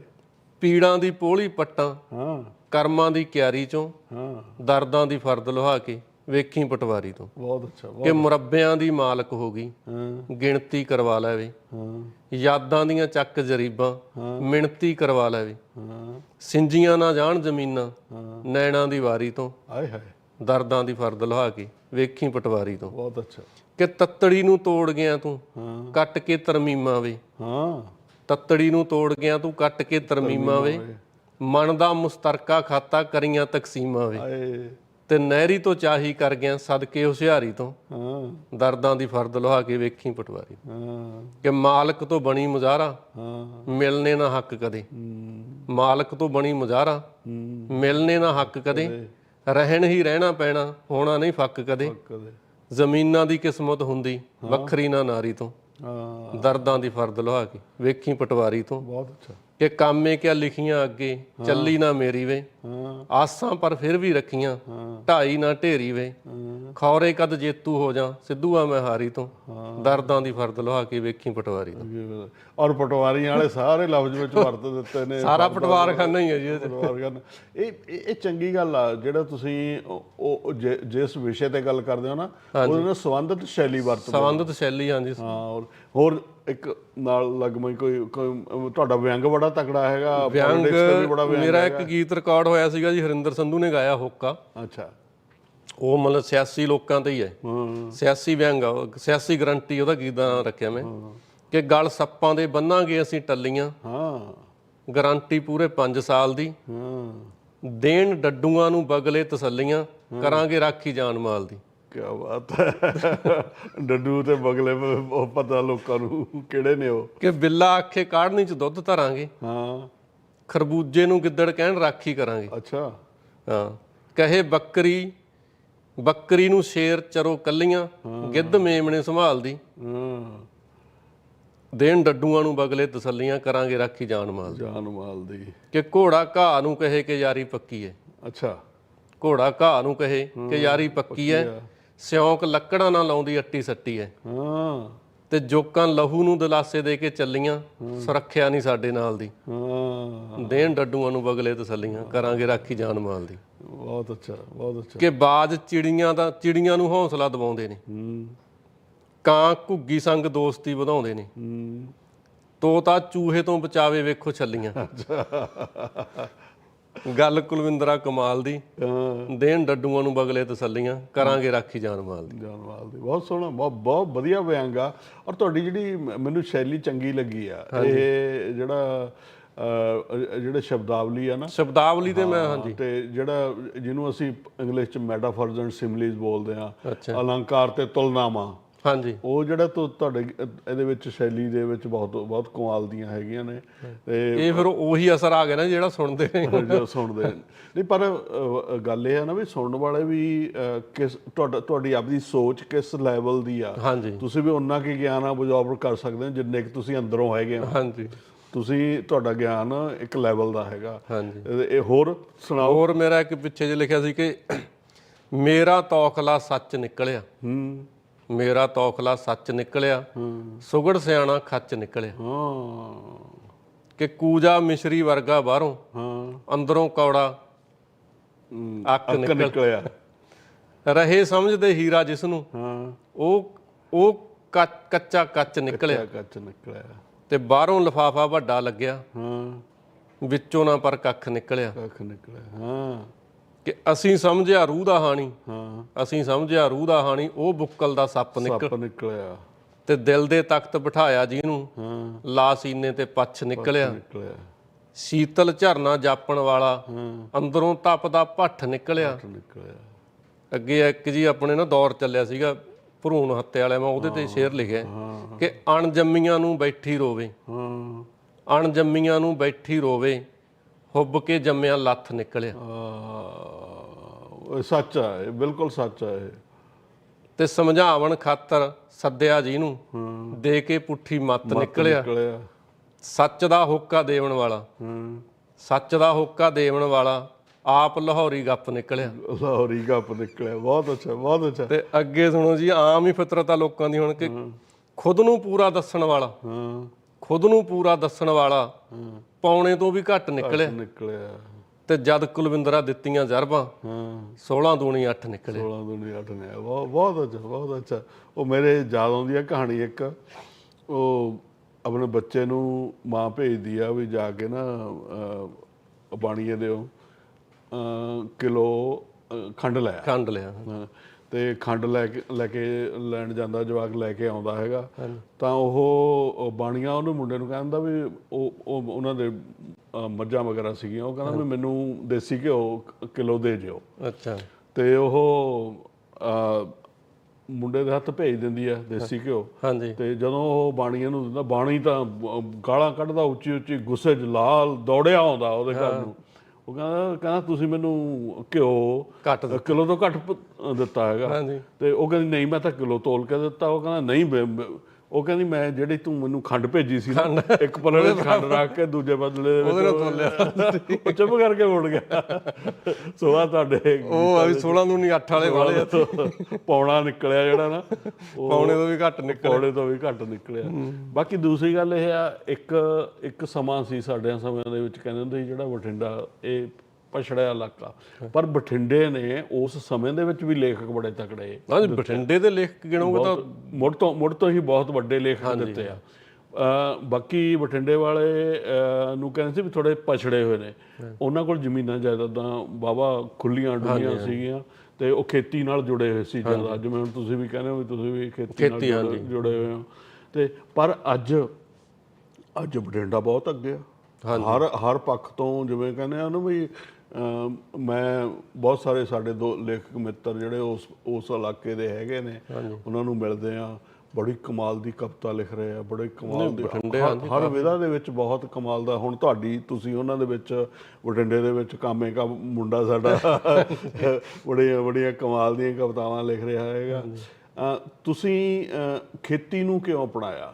ਪੀੜਾਂ ਦੀ ਪੋਲੀ ਪੱਟਾਂ ਹਾਂ। ਕਰਮਾਂ ਦੀ ਕਿਆਰੀ ਚੋਂ ਹਾਂ। ਦਰਦਾਂ ਦੀ ਫਰਦ ਲੁਹਾ ਕੇ ਵੇਖੀ ਪਟਵਾਰੀ ਤੋਂ। ਬਹੁਤ ਅੱਛਾ ਕਿ ਮੁਰੱਬਿਆਂ ਦੀ ਮਾਲਕ ਹੋ ਗਈ ਹਾਂ। ਗਿਣਤੀ ਕਰਵਾ ਲੈਵੇ। ਹਾਂ। ਯਾਦਾਂ ਦੀਆਂ ਚੱਕ ਜਰੀਬਾਂ ਮਿਣਤੀ ਕਰਵਾ ਲੈਵੇ। ਹਾਂ। ਸਿੰਜੀਆਂ ਨਾ ਜਾਣ ਜ਼ਮੀਨਾਂ ਨੈਣਾਂ ਦੀ ਵਾਰੀ ਤੋਂ ਆਏ ਹਾਏ। ਦਰਦਾਂ ਦੀ ਫਰਦ ਲੁਹਾ ਕੇ ਵੇਖੀ ਪਟਵਾਰੀ ਤੋਂ। ਬਹੁਤ ਅੱਛਾ। ਕਿ ਤੱਤੜੀ ਨੂੰ ਤੋੜ ਗਿਆ ਤੂੰ ਹਾਂ। ਕੱਟ ਕੇ ਤਰਮੀਮਾਂ ਵੇ। ਹਾਂ। ਤੱਤੜੀ ਨੂੰ ਤੋੜ ਗਿਆ ਤੂੰ ਕੱਟ ਕੇ ਤਰਮੀਮਾਂ ਵੇ। ਮਨ ਦਾ ਮੁਸਤਰਕਾ ਖਾਤਾ ਕਰੀਆਂ ਤਕਸੀਮਾਂ ਵੇ। ਆਏ ਤੇ ਨਹਿਰੀ ਤੋਂ ਚਾਹੀ ਕਰ ਗਿਆ ਸਦਕੇ ਹੁਸ਼ਿਆਰੀ ਤੋਂ। ਹਾਂ। ਦਰਦਾਂ ਦੀ ਫਰਦ ਲੁਹਾ ਕੇ ਵੇਖੀ ਪਟਵਾਰੀ। ਹਾਂ। ਕਿ ਮਾਲਕ ਤੋਂ ਬਣੀ ਮੁਜ਼ਾਰਾ ਹਾਂ। ਮਿਲਨੇ ਨਾ ਹੱਕ ਕਦੇ। ਹੂੰ, ਮਾਲਕ ਤੋਂ ਬਣੀ ਮੁਜ਼ਾਰਾ ਹੂੰ। ਮਿਲਨੇ ਨਾ ਹੱਕ ਕਦੇ। ਰਹਿਣ ਹੀ ਰਹਿਣਾ ਪੈਣਾ ਹੋਣਾ ਨਹੀਂ ਫੱਕ ਕਦੇ। ਕਦੇ। ਜ਼ਮੀਨਾਂ ਦੀ ਕਿਸਮਤ ਹੁੰਦੀ ਵੱਖਰੀ ਨਾ ਨਾਰੀ ਤੋਂ। ਹਾਂ। ਦਰਦਾਂ ਦੀ ਫਰਦ ਲੁਹਾ ਕੇ ਵੇਖੀ ਪਟਵਾਰੀ ਤੋਂ। ਬਹੁਤ ਅੱਛਾ। ਕਿ ਕਾਮੇ ਕਿਆ ਲਿਖੀਆਂ ਅੱਗੇ ਚੱਲੀ ਨਾ ਮੇਰੀ ਵੇ। ਆਸਾਂ ਪਰ ਫਿਰ ਵੀ ਰੱਖੀਆਂ ਢਾਈ ਨਾ ਢੇਰੀ ਵੇ। ਖੌਰੇ ਕਦ ਜੇਤੂ ਹੋ ਜਾ ਸਿੱਧੂਆ ਮੈਂ ਹਾਰੀ ਤੋਂ। ਦਰਦਾਂ ਦੀ ਫਰਦ ਲੁਹਾ ਕੇ ਵੇਖੀ ਪਟਵਾਰੀ ਤੋਂ। ਔਰ ਪਟਵਾਰੀਆਂ ਵਾਲੇ ਸਾਰੇ ਲਫ਼ਜ਼ ਵਿੱਚ ਵਰਤ ਦਿੱਤੇ ਨੇ। ਸਾਰਾ ਪਟਵਾਰ ਖਾਨਾ ਹੀ ਹੈ ਜੀ ਇਹ ਇਹ ਚੰਗੀ ਗੱਲ ਆ ਜਿਹੜਾ ਤੁਸੀਂ ਉਹ- ਜਿਸ ਵਿਸ਼ੇ ਤੇ ਗੱਲ ਕਰਦੇ ਹੋ ਨਾ ਉਹਦੇ ਨਾਲ ਸੰਬੰਧਿਤ ਸ਼ੈਲੀ ਵਰਤਦੇ ਹੋ। ਸੰਬੰਧਿਤ ਸ਼ੈਲੀ ਹਾਂਜੀ। ਹਾਂ ਔਰ ਹੋਰ ਇੱਕ ਨਾਲ ਲੱਗਮਈ ਕੋਈ ਕੋਈ ਤੁਹਾਡਾ ਵਿਅੰਗ ਬੜਾ ਤਕੜਾ ਹੈਗਾ ਵਿਅੰਗ politics ਤੇ ਵੀ ਬੜਾ ਵਿਅੰਗ ਮੇਰਾ ਇੱਕ ਗੀਤ ਰਿਕਾਰਡ ਹੋਇਆ ਸੀਗਾ ਜੀ ਹਰਿੰਦਰ ਸੰਧੂ ਨੇ ਗਾਇਆ ਹੋਕਾ। ਅੱਛਾ। ਉਹ ਮਤਲਬ ਸਿਆਸੀ ਲੋਕਾਂ ਤੇ ਹੀ ਹੈ। ਹਾਂ। ਸਿਆਸੀ ਵਿਅੰਗ ਆ ਉਹ, ਸਿਆਸੀ ਗਰੰਟੀ ਉਹਦਾ ਗੀਤ ਰੱਖਿਆ ਮੈਂ। ਕਿ ਗਲ ਸੱਪਾਂ ਦੇ ਬੰਨਾਂਗੇ ਅਸੀਂ ਟੱਲੀਆਂ। ਹਾਂ। ਗਾਰੰਟੀ ਪੂਰੇ 5 ਸਾਲ ਦੀ। ਹਾਂ। ਦੇਣ ਡੱਡੂਆਂ ਨੂੰ ਬਗਲੇ ਤਸੱਲੀਆਂ। ਕਰਾਂਗੇ ਰਾਖੀ ਜਾਨ ਮਾਲ ਦੀ। ਕੀ ਬਾਤ ਹੈ। ਡੱਡੂ ਤੇ ਬਗਲੇ ਉਹ ਪਤਾ ਲੋਕਾਂ ਨੂੰ ਕਿਹੜੇ ਨੇ ਉਹ। ਕਿ ਬਿੱਲਾ ਆਖੇ ਕਾੜਨੀ ਚ ਦੁੱਧ ਧਰਾਂਗੇ। ਹਾਂ। ਖਰਬੂਜੇ ਨੂੰ ਗਿੱਦੜ ਕਹਿਣ ਰਾਖੀ ਕਰਾਂਗੇ। ਅੱਛਾ। ਹਾਂ। ਕਹੇ ਬੱਕਰੀ ਬੱਕਰੀ ਨੂੰ ਸ਼ੇਰ ਚਰੋ ਕੱਲੀਆਂ ਗਿੱਧ ਮੇਮਣੇ ਸੰਭਾਲਦੀ। ਹਾਂ। ਦੇਣ ਡੱਡੂਆਂ ਨੂੰ ਬਗਲੇ ਤਸੱਲੀਆਂ ਕਰਾਂਗੇ ਰਾਖੀ ਜਾਨ ਮਾਲ ਦੀ ਜਾਨ ਮਾਲ ਦੀ ਕਿ ਘੋੜਾ ਘਾਹ ਨੂੰ ਕਹੇ ਕਿ ਯਾਰੀ ਪੱਕੀ ਹੈ ਅੱਛਾ। ਘੋੜਾ ਘਾਹ ਨੂੰ ਕਹੇ ਕਿ ਯਾਰੀ ਪੱਕੀ ਹੈ ਸਿਉਂਕ ਲੱਕੜਾਂ ਨਾਲ ਲਾਉਂਦੀ ਅੱਟੀ ਸੱਟੀ ਹੈ। ਹਾਂ। ਤੇ ਜੋਕਾਂ ਲਹੂ ਨੂੰ ਦਿਲਾਸੇ ਦੇ ਕੇ ਚੱਲੀਆਂ ਸੁਰੱਖਿਆ ਨਹੀਂ ਸਾਡੇ ਨਾਲ ਦੀ। ਹਾਂ। ਦੇਣ ਡੱਡੂਆਂ ਨੂੰ ਬਗਲੇ ਤਸੱਲੀਆਂ ਕਰਾਂਗੇ ਰਾਖੀ ਜਾਨ ਮਾਲ ਦੀ। ਬਹੁਤ ਅੱਛਾ ਬਹੁਤ ਅੱਛਾ। ਕਿ ਬਾਜ ਚਿੜੀਆਂ ਦਾ ਚਿੜੀਆਂ ਨੂੰ ਹੌਸਲਾ ਦਿਵਾਉਂਦੇ ਨੇ। ਹੂੰ। ਕਾਂ ਘੁੱਗੀ ਸੰਗ ਦੋਸਤੀ ਵਧਾਉਂਦੇ ਨੇ। ਹੂੰ। ਤੋਤਾ ਚੂਹੇ ਤੋਂ ਬਚਾਵੇ ਵੇਖੋ ਛੱਲੀਆਂ। ਗੱਲ ਕੁਲਵਿੰਦਰਾ ਕਮਾਲ ਦੀ। ਦੇਣ ਡੱਡੂਆਂ ਨੂੰ ਬਗਲੇ ਤਸੱਲੀਆਂ ਕਰਾਂਗੇ ਰਾਖੀ ਜਾਨ ਮਾਲ ਦੀ। ਜਾਨ ਮਾਲ ਦੀ। ਬਹੁਤ ਸੋਹਣਾ ਬਹੁਤ ਬਹੁਤ ਵਧੀਆ ਵਿਅੰਗ ਔਰ ਤੁਹਾਡੀ ਜਿਹੜੀ ਮੈਨੂੰ ਸ਼ੈਲੀ ਚੰਗੀ ਲੱਗੀ ਆ। ਇਹ ਜਿਹੜਾ ਜਿਹੜੇ ਸ਼ਬਦਾਵਲੀ ਆ ਨਾ। ਸ਼ਬਦਾਵਲੀ ਤੇ ਮੈਂ ਹਾਂਜੀ। ਤੇ ਜਿਹੜਾ ਜਿਹਨੂੰ ਅਸੀਂ ਇੰਗਲਿਸ਼ ਚ ਮੈਟਾਫਰਸ ਐਂਡ ਸਿਮਲੀਜ਼ ਬੋਲਦੇ ਆ। ਅਲੰਕਾਰ ਤੇ ਤੁਲਨਾਵਾਂ। ਹਾਂਜੀ। ਉਹ ਜਿਹੜਾ ਤੁਹਾਡੇ ਇਹਦੇ ਵਿੱਚ ਸ਼ੈਲੀ ਦੇ ਵਿੱਚ ਬਹੁਤ ਬਹੁਤ ਕਮਾਲ ਦੀਆਂ ਹੈਗੀਆਂ ਨੇ। ਤੇ ਇਹ ਫਿਰ ਉਹੀ ਅਸਰ ਆ ਗਿਆ ਨਾ ਜਿਹੜਾ ਸੁਣਦੇ ਨੇ ਜੋ ਸੁਣਦੇ। ਨਹੀਂ ਪਰ ਗੱਲ ਇਹ ਆ ਨਾ ਵੀ ਸੁਣਨ ਵਾਲੇ ਵੀ ਕਿਸ ਤੁਹਾਡਾ ਤੁਹਾਡੀ ਆਪਦੀ ਸੋਚ ਕਿਸ ਲੈਵਲ ਦੀ ਆ। ਤੁਸੀਂ ਵੀ ਉਹਨਾਂ ਕੀ ਗਿਆਨ ਆ absorb ਕਰ ਸਕਦੇ ਹੋ ਜਿੰਨੇ ਕਿ ਤੁਸੀਂ ਅੰਦਰੋਂ ਹੈਗੇ ਹੋ। ਹਾਂਜੀ। ਤੁਸੀਂ ਤੁਹਾਡਾ ਗਿਆਨ ਇੱਕ ਲੈਵਲ ਦਾ ਹੈਗਾ। ਹਾਂਜੀ। ਇਹ ਇਹ ਹੋਰ ਸੁਣਾਓ। ਹੋਰ ਮੇਰਾ ਇੱਕ ਪਿੱਛੇ ਜੇ ਲਿਖਿਆ ਸੀ ਕਿ ਮੇਰਾ ਤੌਖਲਾ ਸੱਚ ਨਿਕਲਿਆ। ਹੂੰ। ਮੇਰਾ ਤੌਖਲਾ ਸੱਚ ਨਿਕਲਿਆ ਸੁਗੜ ਸਿਆਣਾ ਖੱਚ ਨਿਕਲਿਆ। ਹਾਂ। ਕਿ ਕੂਜਾ ਮਿਸ਼ਰੀ ਵਰਗਾ ਬਾਹਰੋਂ ਹਾਂ। ਅੰਦਰੋਂ ਕੌੜਾ ਅੱਕ ਨਿਕਲਿਆ। ਰਹੇ ਸਮਝਦੇ ਹੀਰਾ ਜਿਸ ਨੂੰ ਹਾਂ। ਉਹ ਉਹ ਕੱਚ- ਕੱਚਾ ਨਿਕਲਿਆ। ਕੱਚ ਨਿਕਲਿਆ। ਤੇ ਬਾਹਰੋਂ ਲਫਾਫਾ ਵੱਡਾ ਲੱਗਿਆ। ਹਾਂ। ਵਿੱਚੋਂ ਨਾ ਪਰ ਕੱਖ ਨਿਕਲਿਆ। ਕੱਖ ਨਿਕਲਿਆ ਹਾਂ। ਕਿ ਅਸੀਂ ਸਮਝਿਆ ਰੂਹ ਦਾ ਹਾਣੀ ਹਾਂ। ਅਸੀਂ ਸਮਝਿਆ ਰੂਹ ਦਾ ਹਾਣੀ ਉਹ ਬੁੱਕਲ ਦਾ ਸੱਪ ਨਿਕਲ ਸੱਪ ਨਿਕਲਿਆ। ਤੇ ਦਿਲ ਦੇ ਤਖਤ ਬਿਠਾਇਆ ਜਿਹਨੂੰ ਹਾਂ। ਲਾ ਸੀਨੇ ਤੇ ਪੱਛ ਨਿਕਲਿਆ। ਨਿਕਲਿਆ। ਸ਼ੀਤਲ ਝਰਨਾ ਜਾਪਣ ਵਾਲਾ ਅੰਦਰੋਂ ਤਪਦਾ ਭੱਠ ਨਿਕਲਿਆ। ਨਿਕਲਿਆ। ਅੱਗੇ ਇੱਕ ਜੀ ਆਪਣੇ ਨਾ ਦੌਰ ਚੱਲਿਆ ਸੀਗਾ ਭਰੂਣ ਹੱਤੇ ਵਾਲੇ ਮੈਂ ਉਹਦੇ ਤੇ ਸ਼ੇਰ ਲਿਖਿਆ। ਕਿ ਅਣਜੰਮੀਆਂ ਨੂੰ ਬੈਠੀ ਰੋਵੇ। ਹਾਂ। ਅਣਜੰਮੀਆਂ ਨੂੰ ਬੈਠੀ ਰੋਵੇ। ਹੁੱਬ ਕੇ ਜੰਮਿਆ ਲੱਥ ਨਿਕਲਿਆ। ਇਹ ਸੱਚ ਆ ਇਹ ਬਿਲਕੁਲ ਸੱਚ ਆ ਇਹ। ਤੇ ਸਮਝਾਵਣ ਖਾਤਰ ਸੱਦਿਆ ਜੀ ਨੂੰ ਦੇ ਕੇ ਪੁੱਠੀ ਮੱਤ ਨਿਕਲਿਆ। ਨਿਕਲਿਆ। ਸੱਚ ਦਾ ਹੋਕਾ ਦੇਵਣ ਵਾਲਾ। ਹਾਂ। ਸੱਚ ਦਾ ਹੋਕਾ ਦੇਵਣ ਵਾਲਾ ਆਪ ਲਾਹੌਰੀ ਗੱਪ ਨਿਕਲਿਆ। ਲਾਹੌਰੀ ਗੱਪ ਨਿਕਲਿਆ। ਬਹੁਤ ਅੱਛਾ ਬਹੁਤ ਅੱਛਾ। ਤੇ ਅੱਗੇ ਸੁਣੋ ਜੀ ਆਮ ਹੀ ਫਿਤਰਤ ਆ ਲੋਕਾਂ ਦੀ ਹੁਣ ਕਿ ਖੁਦ ਨੂੰ ਪੂਰਾ ਦੱਸਣ ਵਾਲਾ। ਹਾਂ। ਖੁਦ ਨੂੰ ਪੂਰਾ ਦੱਸਣ ਵਾਲਾ ਪੌਣੇ ਤੋਂ ਵੀ ਘੱਟ ਨਿਕਲਿਆ। ਨਿਕਲਿਆ। ਤੇ ਜਦ ਕੁਲਵਿੰਦਰਾ ਦਿੱਤੀਆਂ ਜਰਬਾਂ ਹਾਂ। 16 ਦੂਣੀ 8 ਨਿਕਲੇ। 16 ਦੁਨੀ 8 ਨੇ ਬਹੁਤ ਬਹੁਤ ਅੱਛਾ ਬਹੁਤ ਅੱਛਾ। ਉਹ ਮੇਰੇ ਯਾਦ ਆਉਂਦੀ ਆ ਕਹਾਣੀ ਇੱਕ। ਉਹ ਆਪਣੇ ਬੱਚੇ ਨੂੰ ਮਾਂ ਭੇਜਦੀ ਆ ਵੀ ਜਾ ਕੇ ਨਾ ਬਾਣੀਏ ਦਿਓ ਅਹ, ਕਿਲੋ ਖੰਡ ਲੈ ਆ। ਖੰਡ ਲਿਆ ਹਾਂ, ਤੇ ਖੰਡ ਲੈ ਕੇ ਲੈ ਕੇ ਲੈਣ ਜਾਂਦਾ ਜਵਾਕ ਲੈ ਕੇ ਆਉਂਦਾ ਹੈਗਾ। ਤਾਂ ਉਹ ਬਾਣੀਆਂ ਉਹਨੂੰ ਮੁੰਡੇ ਨੂੰ ਕਹਿੰਦਾ ਵੀ ਉਹ ਉਹ ਉਹਨਾਂ ਦੇ ਮੱਝਾਂ ਵਗੈਰਾ ਸੀਗੀਆਂ। ਉਹ ਕਹਿੰਦਾ ਵੀ ਮੈਨੂੰ ਦੇਸੀ ਘਿਓ ਕਿਲੋ ਦੇ ਜਿਓ। ਅੱਛਾ। ਤੇ ਉਹ ਮੁੰਡੇ ਦੇ ਹੱਥ ਭੇਜ ਦਿੰਦੀ ਆ ਦੇਸੀ ਘਿਓ। ਹਾਂਜੀ। ਤੇ ਜਦੋਂ ਉਹ ਬਾਣੀਆਂ ਨੂੰ ਦਿੰਦਾ ਬਾਣੀ ਤਾਂ ਗਾਲਾਂ ਕੱਢਦਾ ਉੱਚੀ ਉੱਚੀ ਗੁੱਸੇ 'ਚ ਲਾਲ ਦੌੜਿਆ ਆਉਂਦਾ ਉਹਦੇ ਘਰ ਨੂੰ। ਉਹ ਕਹਿੰਦਾ ਕਹਿੰਦਾ ਤੁਸੀਂ ਮੈਨੂੰ ਘਿਓ ਘੱਟ ਕਿਲੋ ਤੋਂ ਘੱਟ ਪ- ਦਿੱਤਾ ਹੈਗਾ। ਹਾਂਜੀ। ਤੇ ਉਹ ਕਹਿੰਦੀ ਨਹੀਂ ਮੈਂ ਤਾਂ ਕਿਲੋ ਤੋਲ ਕੇ ਦਿੱਤਾ। ਉਹ ਕਹਿੰਦਾ ਨਹੀਂ ਬੇ- ਬੇ- ਉਹ ਕਹਿੰਦੀ ਮੈਂ ਜਿਹੜੀ ਤੂੰ ਮੈਨੂੰ ਖੰਡ ਭੇਜੀ ਸੀ ਨਾ ਇੱਕ ਪਲੜੇ 'ਚ ਖੰਡ ਰੱਖ ਕੇ ਦੂਜੇ ਬਦਲੇ ਦੇ ਉਹਦੇ ਨਾਲ ਵਿੱਚ ਤੋਲਿਆ। ਉਹ ਚੁੱਪ ਕਰਕੇ ਮੁੜ ਗਿਆ। ਸੋ ਆ ਤੁਹਾਡੇ ਉਹ ਵੀ 16 ਨੂੰ ਨਹੀਂ 8 ਵਾਲੇ ਵਾਲੇ ਪੌਣਾ ਨਿਕਲਿਆ ਜਿਹੜਾ ਨਾ। ਪੌਣੇ ਤੋਂ ਵੀ ਘੱਟ ਨਿਕਲ ਪੌੜੇ ਤੋਂ ਵੀ ਘੱਟ ਨਿਕਲਿਆ। ਬਾਕੀ ਦੂਸਰੀ ਗੱਲ ਇਹ ਆ ਇੱਕ ਇੱਕ ਸਮਾਂ ਸੀ ਸਾਡੇ ਸਮਿਆਂ ਦੇ ਵਿੱਚ ਕਹਿੰਦੇ ਹੁੰਦੇ ਸੀ ਜਿਹੜਾ ਬਠਿੰਡਾ ਇਹ ਪਛੜਿਆ ਇਲਾਕਾ। ਪਰ ਬਠਿੰਡੇ ਨੇ ਉਸ ਸਮੇਂ ਦੇ ਵਿੱਚ ਵੀ ਲੇਖਕ ਬੜੇ ਤਕੜੇ। ਹਾਂਜੀ ਬਠਿੰਡੇ ਦੇ ਲੇਖਕ ਗਿਣੋਗੇ ਤਾਂ ਮੁੜ ਤੋਂ ਮੁੜ ਤੋਂ ਹੀ ਬਹੁਤ ਵੱਡੇ ਲੇਖਕ ਦਿੱਤੇ ਆ। ਬਾਕੀ ਬਠਿੰਡੇ ਵਾਲੇ ਨੂੰ ਕਹਿੰਦੇ ਸੀ ਵੀ ਥੋੜੇ ਪਛੜੇ ਹੋਏ ਨੇ। ਉਹਨਾਂ ਕੋਲ ਜ਼ਮੀਨਾਂ ਜਾਇਦਾਦਾਂ ਵਾਵਾ ਖੁੱਲੀਆਂ ਡੁੱਲੀਆਂ ਸੀਗੀਆਂ ਤੇ ਉਹ ਖੇਤੀ ਨਾਲ ਜੁੜੇ ਹੋਏ ਸੀ ਜ਼ਿਆਦਾ। ਜਿਵੇਂ ਹੁਣ ਤੁਸੀਂ ਵੀ ਕਹਿੰਦੇ ਹੋ ਵੀ ਤੁਸੀਂ ਵੀ ਖੇਤੀ ਨਾਲ ਜੁੜੇ- ਹੋਏ ਹੋ। ਤੇ ਪਰ ਅੱਜ ਅੱਜ ਬਠਿੰਡਾ ਬਹੁਤ ਅੱਗੇ ਆ। ਹਰ ਹਰ ਪੱਖ ਤੋਂ ਜਿਵੇਂ ਕਹਿੰਦੇ ਆ ਨਾ ਵੀ ਮੈਂ ਬਹੁਤ ਸਾਰੇ ਸਾਡੇ ਦੋ ਲੇਖਕ ਮਿੱਤਰ ਜਿਹੜੇ ਉਸ ਉਸ ਇਲਾਕੇ ਦੇ ਹੈਗੇ ਨੇ ਉਹਨਾਂ ਨੂੰ ਮਿਲਦੇ ਆ ਬੜੀ ਕਮਾਲ ਦੀ ਕਵਿਤਾ ਲਿਖ ਰਹੇ ਆ ਬੜੇ ਕਮਾਲ ਦੀ ਹਰ- ਹਰ ਵਿਧਾ ਦੇ ਵਿੱਚ ਬਹੁਤ ਕਮਾਲ ਦਾ। ਹੁਣ ਤੁਹਾਡੀ ਤੁਸੀਂ ਉਹਨਾਂ ਦੇ ਵਿੱਚ ਬਠਿੰਡੇ ਦੇ ਵਿੱਚ ਕਾਮੇ ਕਾ ਮੁੰਡਾ ਸਾਡਾ ਬੜੀਆਂ ਬੜੀਆਂ ਕਮਾਲ ਦੀਆਂ ਕਵਿਤਾਵਾਂ ਲਿਖ ਰਿਹਾ ਹੈਗਾ। ਤੁਸੀਂ ਖੇਤੀ ਨੂੰ ਕਿਉਂ ਅਪਣਾਇਆ?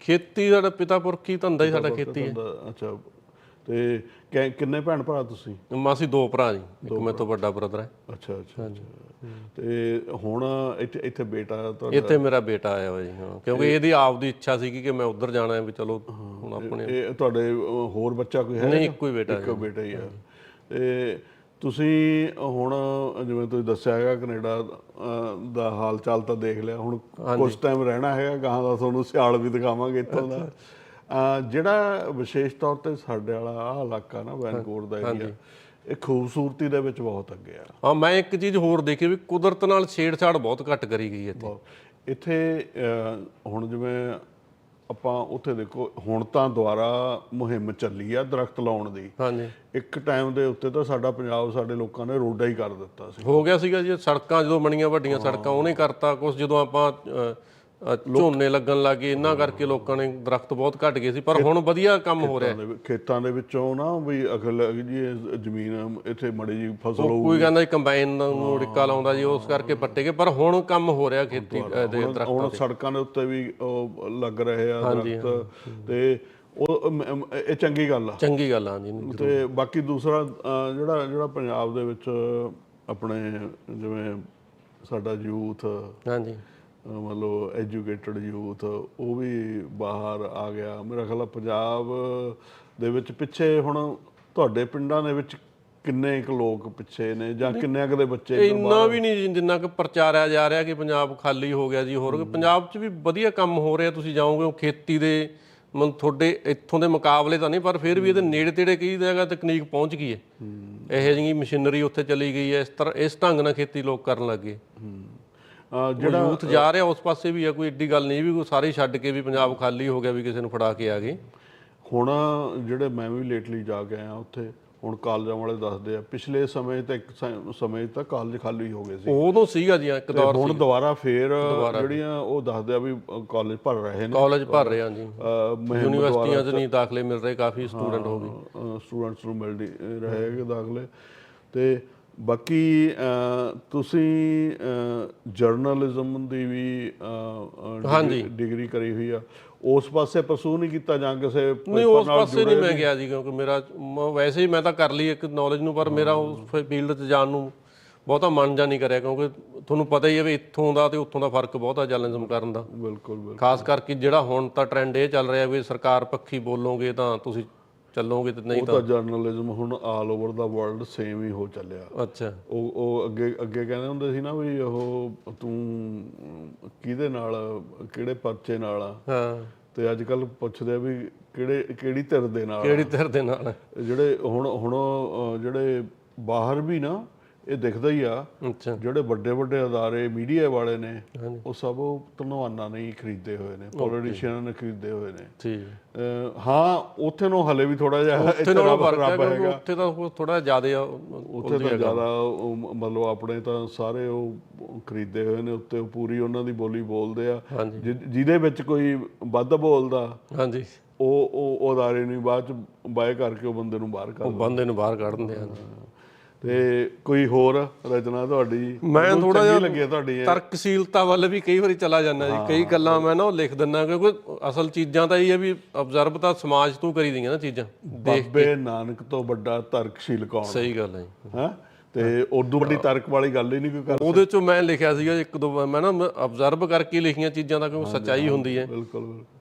ਖੇਤੀ ਸਾਡਾ ਪਿਤਾ ਪੁਰਖੀ ਧੰਦਾ ਹੀ ਸਾਡਾ ਖੇਤੀ ਹੈ। ਅੱਛਾ। ਤੇ ਕਿ- ਕਿੰਨੇ ਭੈਣ ਭਰਾ ਤੁਸੀਂ? ਮਾਸੀ ਦੋ ਭਰਾ ਜੀ ਇੱਕ ਮੇਰੇ ਤੋਂ ਵੱਡਾ ਬ੍ਰਦਰ ਹੈ। ਅੱਛਾ ਅੱਛਾ ਅੱਛਾ। ਤੇ ਹੁਣ ਇੱਥੇ ਇੱਥੇ ਬੇਟਾ ਤੁਹਾਡਾ? ਇੱਥੇ ਮੇਰਾ ਬੇਟਾ ਆਇਆ ਹੋਇਆ ਜੀ ਹਾਂ। ਕਿਉਂਕਿ ਇਹਦੀ ਆਪਦੀ ਇੱਛਾ ਸੀਗੀ ਕਿ ਮੈਂ ਉੱਧਰ ਜਾਣਾ ਹੈ ਵੀ ਚਲੋ ਹੁਣ ਆਪਣੇ ਇਹ ਤੁਹਾਡੇ ਅਹ, ਹੋਰ ਬੱਚਾ ਕੋਈ ਹੈ ਨਹੀਂ ਇੱਕੋ ਹੀ ਬੇਟਾ ਇੱਕੋ ਬੇਟਾ ਹੀ ਆ। ਤੇ ਤੁਸੀਂ ਹੁਣ ਜਿਵੇਂ ਤੁਸੀਂ ਦੱਸਿਆ ਹੈਗਾ ਕੈਨੇਡਾ ਅਹ, ਦਾ ਹਾਲ ਚਾਲ ਤਾਂ ਦੇਖ ਲਿਆ। ਹੁਣ ਕੁਝ ਟਾਈਮ ਰਹਿਣਾ ਹੈਗਾ ਗਾਂ ਦਾ ਤੁਹਾਨੂੰ ਸਿਆਲ ਵੀ ਦਿਖਾਵਾਂਗੇ ਇੱਥੋਂ ਦਾ। ਜਿਹੜਾ ਵਿਸ਼ੇਸ਼ ਤੌਰ ਤੇ ਸਾਡੇ ਵਾਲਾ ਆਹ ਇਲਾਕਾ ਨਾ ਵੈਨਕੂਵਰ ਦਾ ਏਰੀਆ ਇਹ ਖੂਬਸੂਰਤੀ ਦੇ ਵਿੱਚ ਬਹੁਤ ਅੱਗੇ ਆ। ਹਾਂ ਮੈਂ ਇੱਕ ਚੀਜ਼ ਹੋਰ ਦੇਖੀ ਵੀ ਕੁਦਰਤ ਨਾਲ ਛੇੜਛਾੜ ਬਹੁਤ ਘੱਟ ਕਰੀ ਗਈ ਹੈ ਇੱਥੇ। ਇੱਥੇ ਹੁਣ ਜਿਵੇਂ ਆਪਾਂ ਉੱਥੇ ਦੇਖੋ ਹੁਣ ਤਾਂ ਦੁਬਾਰਾ ਮੁਹਿੰਮ ਚੱਲੀ ਆ ਦਰਖਤ ਲਾਉਣ ਦੀ। ਹਾਂਜੀ। ਇੱਕ ਟਾਈਮ ਦੇ ਉੱਤੇ ਤਾਂ ਸਾਡਾ ਪੰਜਾਬ ਸਾਡੇ ਲੋਕਾਂ ਨੇ ਰੋਡਾ ਹੀ ਕਰ ਦਿੱਤਾ ਸੀ। ਹੋ ਗਿਆ ਸੀਗਾ ਜੀ ਸੜਕਾਂ ਜਦੋਂ ਬਣੀਆਂ ਵੱਡੀਆਂ ਸੜਕਾਂ ਉਹਨੇ ਕਰਤਾ। ਕੁਝ ਜਦੋਂ ਆਪਾਂ ਝੋਨੇ ਲੱਗਣ ਲੱਗੇ ਇਹਨਾਂ ਕਰਕੇ ਲੋਕਾਂ ਨੇ ਦਰਖਤ ਬਹੁਤ ਘਟ ਗਏ ਸੀ ਪਰ ਹੁਣ ਵਧੀਆ ਕੰਮ ਹੋ ਰਿਹਾ। ਖੇਤਾਂ ਦੇ ਵਿੱਚ- ਨਾ ਵੀ ਅਗਲ ਜੀ ਜ਼ਮੀਨ ਇੱਥੇ ਮੜੀ ਜੀ ਫਸਲ ਹੋਊ ਕੋਈ ਕਹਿੰਦਾ ਕੰਬਾਈਨ ਨੂੰ ਰਿੱਕਾ ਲਾਉਂਦਾ ਜੀ ਉਸ ਕਰਕੇ ਪੱਟੇ ਗਏ ਪਰ ਹੁਣ ਕੰਮ ਹੋ ਰਿਹਾ ਖੇਤੀ ਦੇ ਦਰਖਤ ਹੁਣ ਸੜਕਾਂ ਦੇ ਉੱਤੇ ਵੀ ਲੱਗ ਰਹੇ ਆ ਦਰਖਤ ਤੇ ਉਹ ਇਹ ਚੰਗੀ ਗੱਲ ਆ। ਚੰਗੀ ਗੱਲ ਆ ਜੀ ਤੇ ਬਾਕੀ ਦੂਸਰਾ ਜਿਹੜਾ ਜਿਹੜਾ ਪੰਜਾਬ ਦੇ ਵਿੱਚ ਆਪਣੇ ਜਿਵੇਂ ਸਾਡਾ ਯੂਥ ਹਾਂਜੀ। ਮਤਲਬ ਐਜੂਕੇਟਡ ਯੂਥ ਉਹ ਵੀ ਬਾਹਰ ਆ ਗਿਆ। ਮੇਰਾ ਖਿਆਲ ਆ ਪੰਜਾਬ ਦੇ ਵਿੱਚ ਪਿੱਛੇ ਹੁਣ ਤੁਹਾਡੇ ਪਿੰਡਾਂ ਦੇ ਵਿੱਚ ਕਿੰਨੇ ਕੁ ਲੋਕ ਪਿੱਛੇ ਨੇ ਜਾਂ ਕਿੰਨੇ ਕੁ ਦੇ ਬੱਚੇ ਇੰਨਾ ਵੀ ਨਹੀਂ ਜਿੰਨਾ ਕਿ ਪ੍ਰਚਾਰਿਆ ਜਾ ਰਿਹਾ ਕਿ ਪੰਜਾਬ ਖਾਲੀ ਹੋ ਗਿਆ ਜੀ ਹੋਰ ਪੰਜਾਬ 'ਚ ਵੀ ਵਧੀਆ ਕੰਮ ਹੋ ਰਿਹਾ ਤੁਸੀਂ ਜਾਓਗੇ ਉਹ ਖੇਤੀ ਦੇ ਮਨ ਤੁਹਾਡੇ ਇੱਥੋਂ ਦੇ ਮੁਕਾਬਲੇ ਤਾਂ ਨਹੀਂ ਪਰ ਫਿਰ ਵੀ ਇਹਦੇ ਨੇੜੇ ਤੇੜੇ ਕਈ ਜਗ੍ਹਾ ਤਕਨੀਕ ਪਹੁੰਚ ਗਈ ਹੈ। ਇਹੋ ਜਿਹੀ ਮਸ਼ੀਨਰੀ ਉੱਥੇ ਚਲੀ ਗਈ ਹੈ ਇਸ ਤਰ੍ਹਾਂ ਇਸ ਢੰਗ ਨਾਲ ਖੇਤੀ ਲੋਕ ਕਰਨ ਲੱਗੇ। ਜਿਹੜਾ ਯੂਥ ਜਾ ਰਿਹਾ ਉਸ ਪਾਸੇ ਵੀ ਹੈ ਕੋਈ ਏਡੀ ਗੱਲ ਨਹੀਂ ਵੀ ਕੋਈ ਸਾਰੇ ਛੱਡ ਕੇ ਵੀ ਪੰਜਾਬ ਖਾਲੀ ਹੋ ਗਿਆ ਵੀ ਕਿਸੇ ਨੂੰ ਫੜਾ ਕੇ ਆ ਗਏ। ਹੁਣ ਜਿਹੜੇ ਮੈਂ ਵੀ ਲੇਟਲੀ ਜਾ ਕੇ ਆਇਆ ਉੱਥੇ ਹੁਣ ਕਾਲਜਾਂ ਵਾਲੇ ਦੱਸਦੇ ਆ ਪਿਛਲੇ ਸਮੇਂ ਤੇ ਸਮੇਂ ਤੱਕ ਕਾਲਜ ਖਾਲੀ ਹੋ ਗਏ ਸੀ। ਉਦੋਂ ਸੀਗਾ ਜੀ ਇੱਕ ਦੌਰ ਹੁਣ ਦੁਬਾਰਾ ਫੇਰ ਜਿਹੜੀਆਂ ਉਹ ਦੱਸਦੇ ਆ ਵੀ ਕਾਲਜ ਭਰ ਰਹੇ ਨੇ। ਕਾਲਜ ਭਰ ਰਹੇ ਹਾਂ ਜੀ। ਯੂਨੀਵਰਸਿਟੀਆਂ 'ਚ ਨਹੀਂ ਦਾਖਲੇ ਮਿਲ ਰਹੇ ਕਾਫੀ ਸਟੂਡੈਂਟ ਹੋ ਗਏ। ਸਟੂਡੈਂਟਸ ਨੂੰ ਮਿਲਦੇ ਰਹੇਗੇ ਦਾਖਲੇ। ਤੇ ਬਾਕੀ ਤੁਸੀਂ ਜਰਨਲਿਜ਼ਮ ਦੀ ਵੀ। ਡਿਗਰੀ ਕਰੀ ਹੋਈ ਆ। ਉਸ ਪਾਸੇ ਪਰਸੂ ਨਹੀਂ ਕੀਤਾ ਜਾਂ ਕਿਸੇ ਨਹੀਂ ਉਸ ਪਾਸੇ ਨਹੀਂ ਮੈਂ ਗਿਆ ਜੀ ਕਿਉਂਕਿ ਮੇਰਾ ਵੈਸੇ ਹੀ ਮੈਂ ਤਾਂ ਕਰ ਲਈ ਇੱਕ ਨੌਲੇਜ ਨੂੰ ਪਰ ਮੇਰਾ ਉਸ ਫੀਲਡ 'ਚ ਜਾਣ ਨੂੰ ਬਹੁਤਾ ਮਨ ਜਾ ਨਹੀਂ ਕਰਿਆ ਕਿਉਂਕਿ ਤੁਹਾਨੂੰ ਪਤਾ ਹੀ ਹੈ ਵੀ ਇੱਥੋਂ ਦਾ ਤੇ ਉੱਥੋਂ ਦਾ ਫ਼ਰਕ ਬਹੁਤ ਆ ਜਰਨਲਿਜ਼ਮ ਕਰਨ ਦਾ। ਬਿਲਕੁਲ ਬਿਲਕੁਲ। ਖਾਸ ਕਰਕੇ ਜਿਹੜਾ ਹੁਣ ਤਾਂ ਟ੍ਰੈਂਡ ਇਹ ਚੱਲ ਰਿਹਾ ਵੀ ਸਰਕਾਰ ਪੱਖੀ ਬੋਲੋਗੇ ਤਾਂ ਤੁਸੀਂ ਚੱਲੋਗੇ ਤੇ ਨਹੀਂ ਉਹ ਤਾਂ ਜਰਨਲਿਜ਼ਮ ਹੁਣ ਆਲ ਓਵਰ ਦਾ ਵਰਲਡ ਸੇਮ ਹੀ ਹੋ ਚੱਲਿਆ। ਅੱਛਾ। ਉਹ ਉਹ ਅੱਗੇ ਅੱਗੇ ਕਹਿੰਦੇ ਹੁੰਦੇ ਸੀ ਨਾ ਵੀ ਉਹ ਤੂੰ ਕਿਹਦੇ ਨਾਲ ਕਿਹੜੇ ਪਰਚੇ ਨਾਲ ਆ? ਹਾਂ। ਤੇ ਅੱਜ ਕੱਲ ਪੁੱਛਦੇ ਆ ਵੀ ਕਿਹੜੇ ਕਿਹੜੀ ਧਿਰ ਦੇ ਨਾਲ ਆ। ਕਿਹੜੀ ਧਿਰ ਦੇ ਨਾਲ? ਜਿਹੜੇ ਹੁਣ ਹੁਣ ਅਹ, ਜਿਹੜੇ ਬਾਹਰ ਵੀ ਨਾ ਇਹ ਦਿਖਦਾ ਹੀ ਆ। ਅੱਛਾ। ਜਿਹੜੇ ਵੱਡੇ ਵੱਡੇ ਅਦਾਰੇ ਮੀਡੀਆ ਵਾਲੇ ਨੇ ਉਹ ਸਭ ਉਹ ਧਨਵਾਨਾਂ ਨੇ ਹੀ ਖਰੀਦੇ ਹੋਏ ਨੇ ਪੋਲੀਟੀਸ਼ੀਅਨਾਂ ਨੇ ਖਰੀਦੇ ਹੋਏ ਨੇ। ਠੀਕ। ਹਾਂ ਉੱਥੇ ਨੂੰ ਹਲੇ ਵੀ ਥੋੜਾ ਜਿਹਾ ਉੱਥੇ ਇੱਥੇ ਨਾਲੋਂ ਫ਼ਰਕ ਹੈ ਉੱਥੇ ਤਾਂ ਥੋੜਾ ਜ਼ਿਆਦਾ ਉੱਥੇ ਤਾਂ ਜ਼ਿਆਦਾ ਮਤਲਬ ਆਪਣੇ ਤਾਂ ਸਾਰੇ ਉਹ ਖਰੀਦੇ ਹੋਏ ਨੇ ਉੱਤੇ ਪੂਰੀ ਉਹਨਾਂ ਦੀ ਬੋਲੀ ਬੋਲਦੇ ਆ। ਜਿਹਦੇ ਵਿੱਚ ਕੋਈ ਵੱਧ ਬੋਲਦਾ ਹਾਂਜੀ। ਉਹ ਉਹ ਉਹ ਅਦਾਰੇ ਨੂੰ ਬਾਅਦ ਚ ਬਾਏ ਕਰਕੇ ਉਹ ਬੰਦੇ ਨੂੰ ਬਾਹਰ ਕਰ ਉਹ ਬੰਦੇ ਨੂੰ ਬਾਹਰ ਕੱਢ ਦਿੰਦੇ ਆ। ਤੇ ਕੋਈ ਹੋਰ ਰਚਨਾ ਤੁਹਾਡੀ? ਮੈਂ ਚੰਗੀ ਜਿਹਾ ਲੱਗੀ ਹੈ ਤੁਹਾਡੀ? ਤਰਕਸ਼ੀਲਤਾ ਵੱਲ ਵੀ ਕਈ ਵਾਰੀ ਚਲਾ ਜਾਂਦਾ ਜੀ। ਕਈ ਗੱਲਾਂ ਮੈਂ ਨਾ ਉਹ ਲਿਖ ਦਿੰਦਾ ਕਿਉਂਕਿ ਅਸਲ ਚੀਜ਼ਾਂ ਤਾਂ ਇਹ ਹੈ ਵੀ ਅਬਜ਼ਰਵ ਤਾਂ ਸਮਾਜ ਤੋਂ ਕਰੀ ਦੀਆਂ ਨਾ ਚੀਜ਼ਾਂ। ਬਾਬੇ ਨਾਨਕ ਤੋਂ ਵੱਡਾ ਤਰਕਸ਼ੀਲ ਕੌਣ ਸਹੀ ਗੱਲ ਹੈ ਹੈ? ਤੇ ਉਦੋਂ ਵੱਡੀ ਤਰਕ ਵਾਲੀ ਗੱਲ ਹੀ ਨਹੀਂ ਕੋਈ ਕਰ ਉਹਦੇ ਚੋਂ ਮੈਂ ਲਿਖਿਆ ਸੀਗਾ ਇੱਕ ਦੋ ਮੈਂ ਨਾ ਅਬਜ਼ਰਵ ਕਰਕੇ ਲਿਖੀਆਂ ਚੀਜ਼ਾਂ ਦਾ ਕਿਉਂਕਿ ਸੱਚਾਈ ਹੁੰਦੀ ਹੈ। ਬਿਲਕੁਲ ਬਿਲਕੁਲ।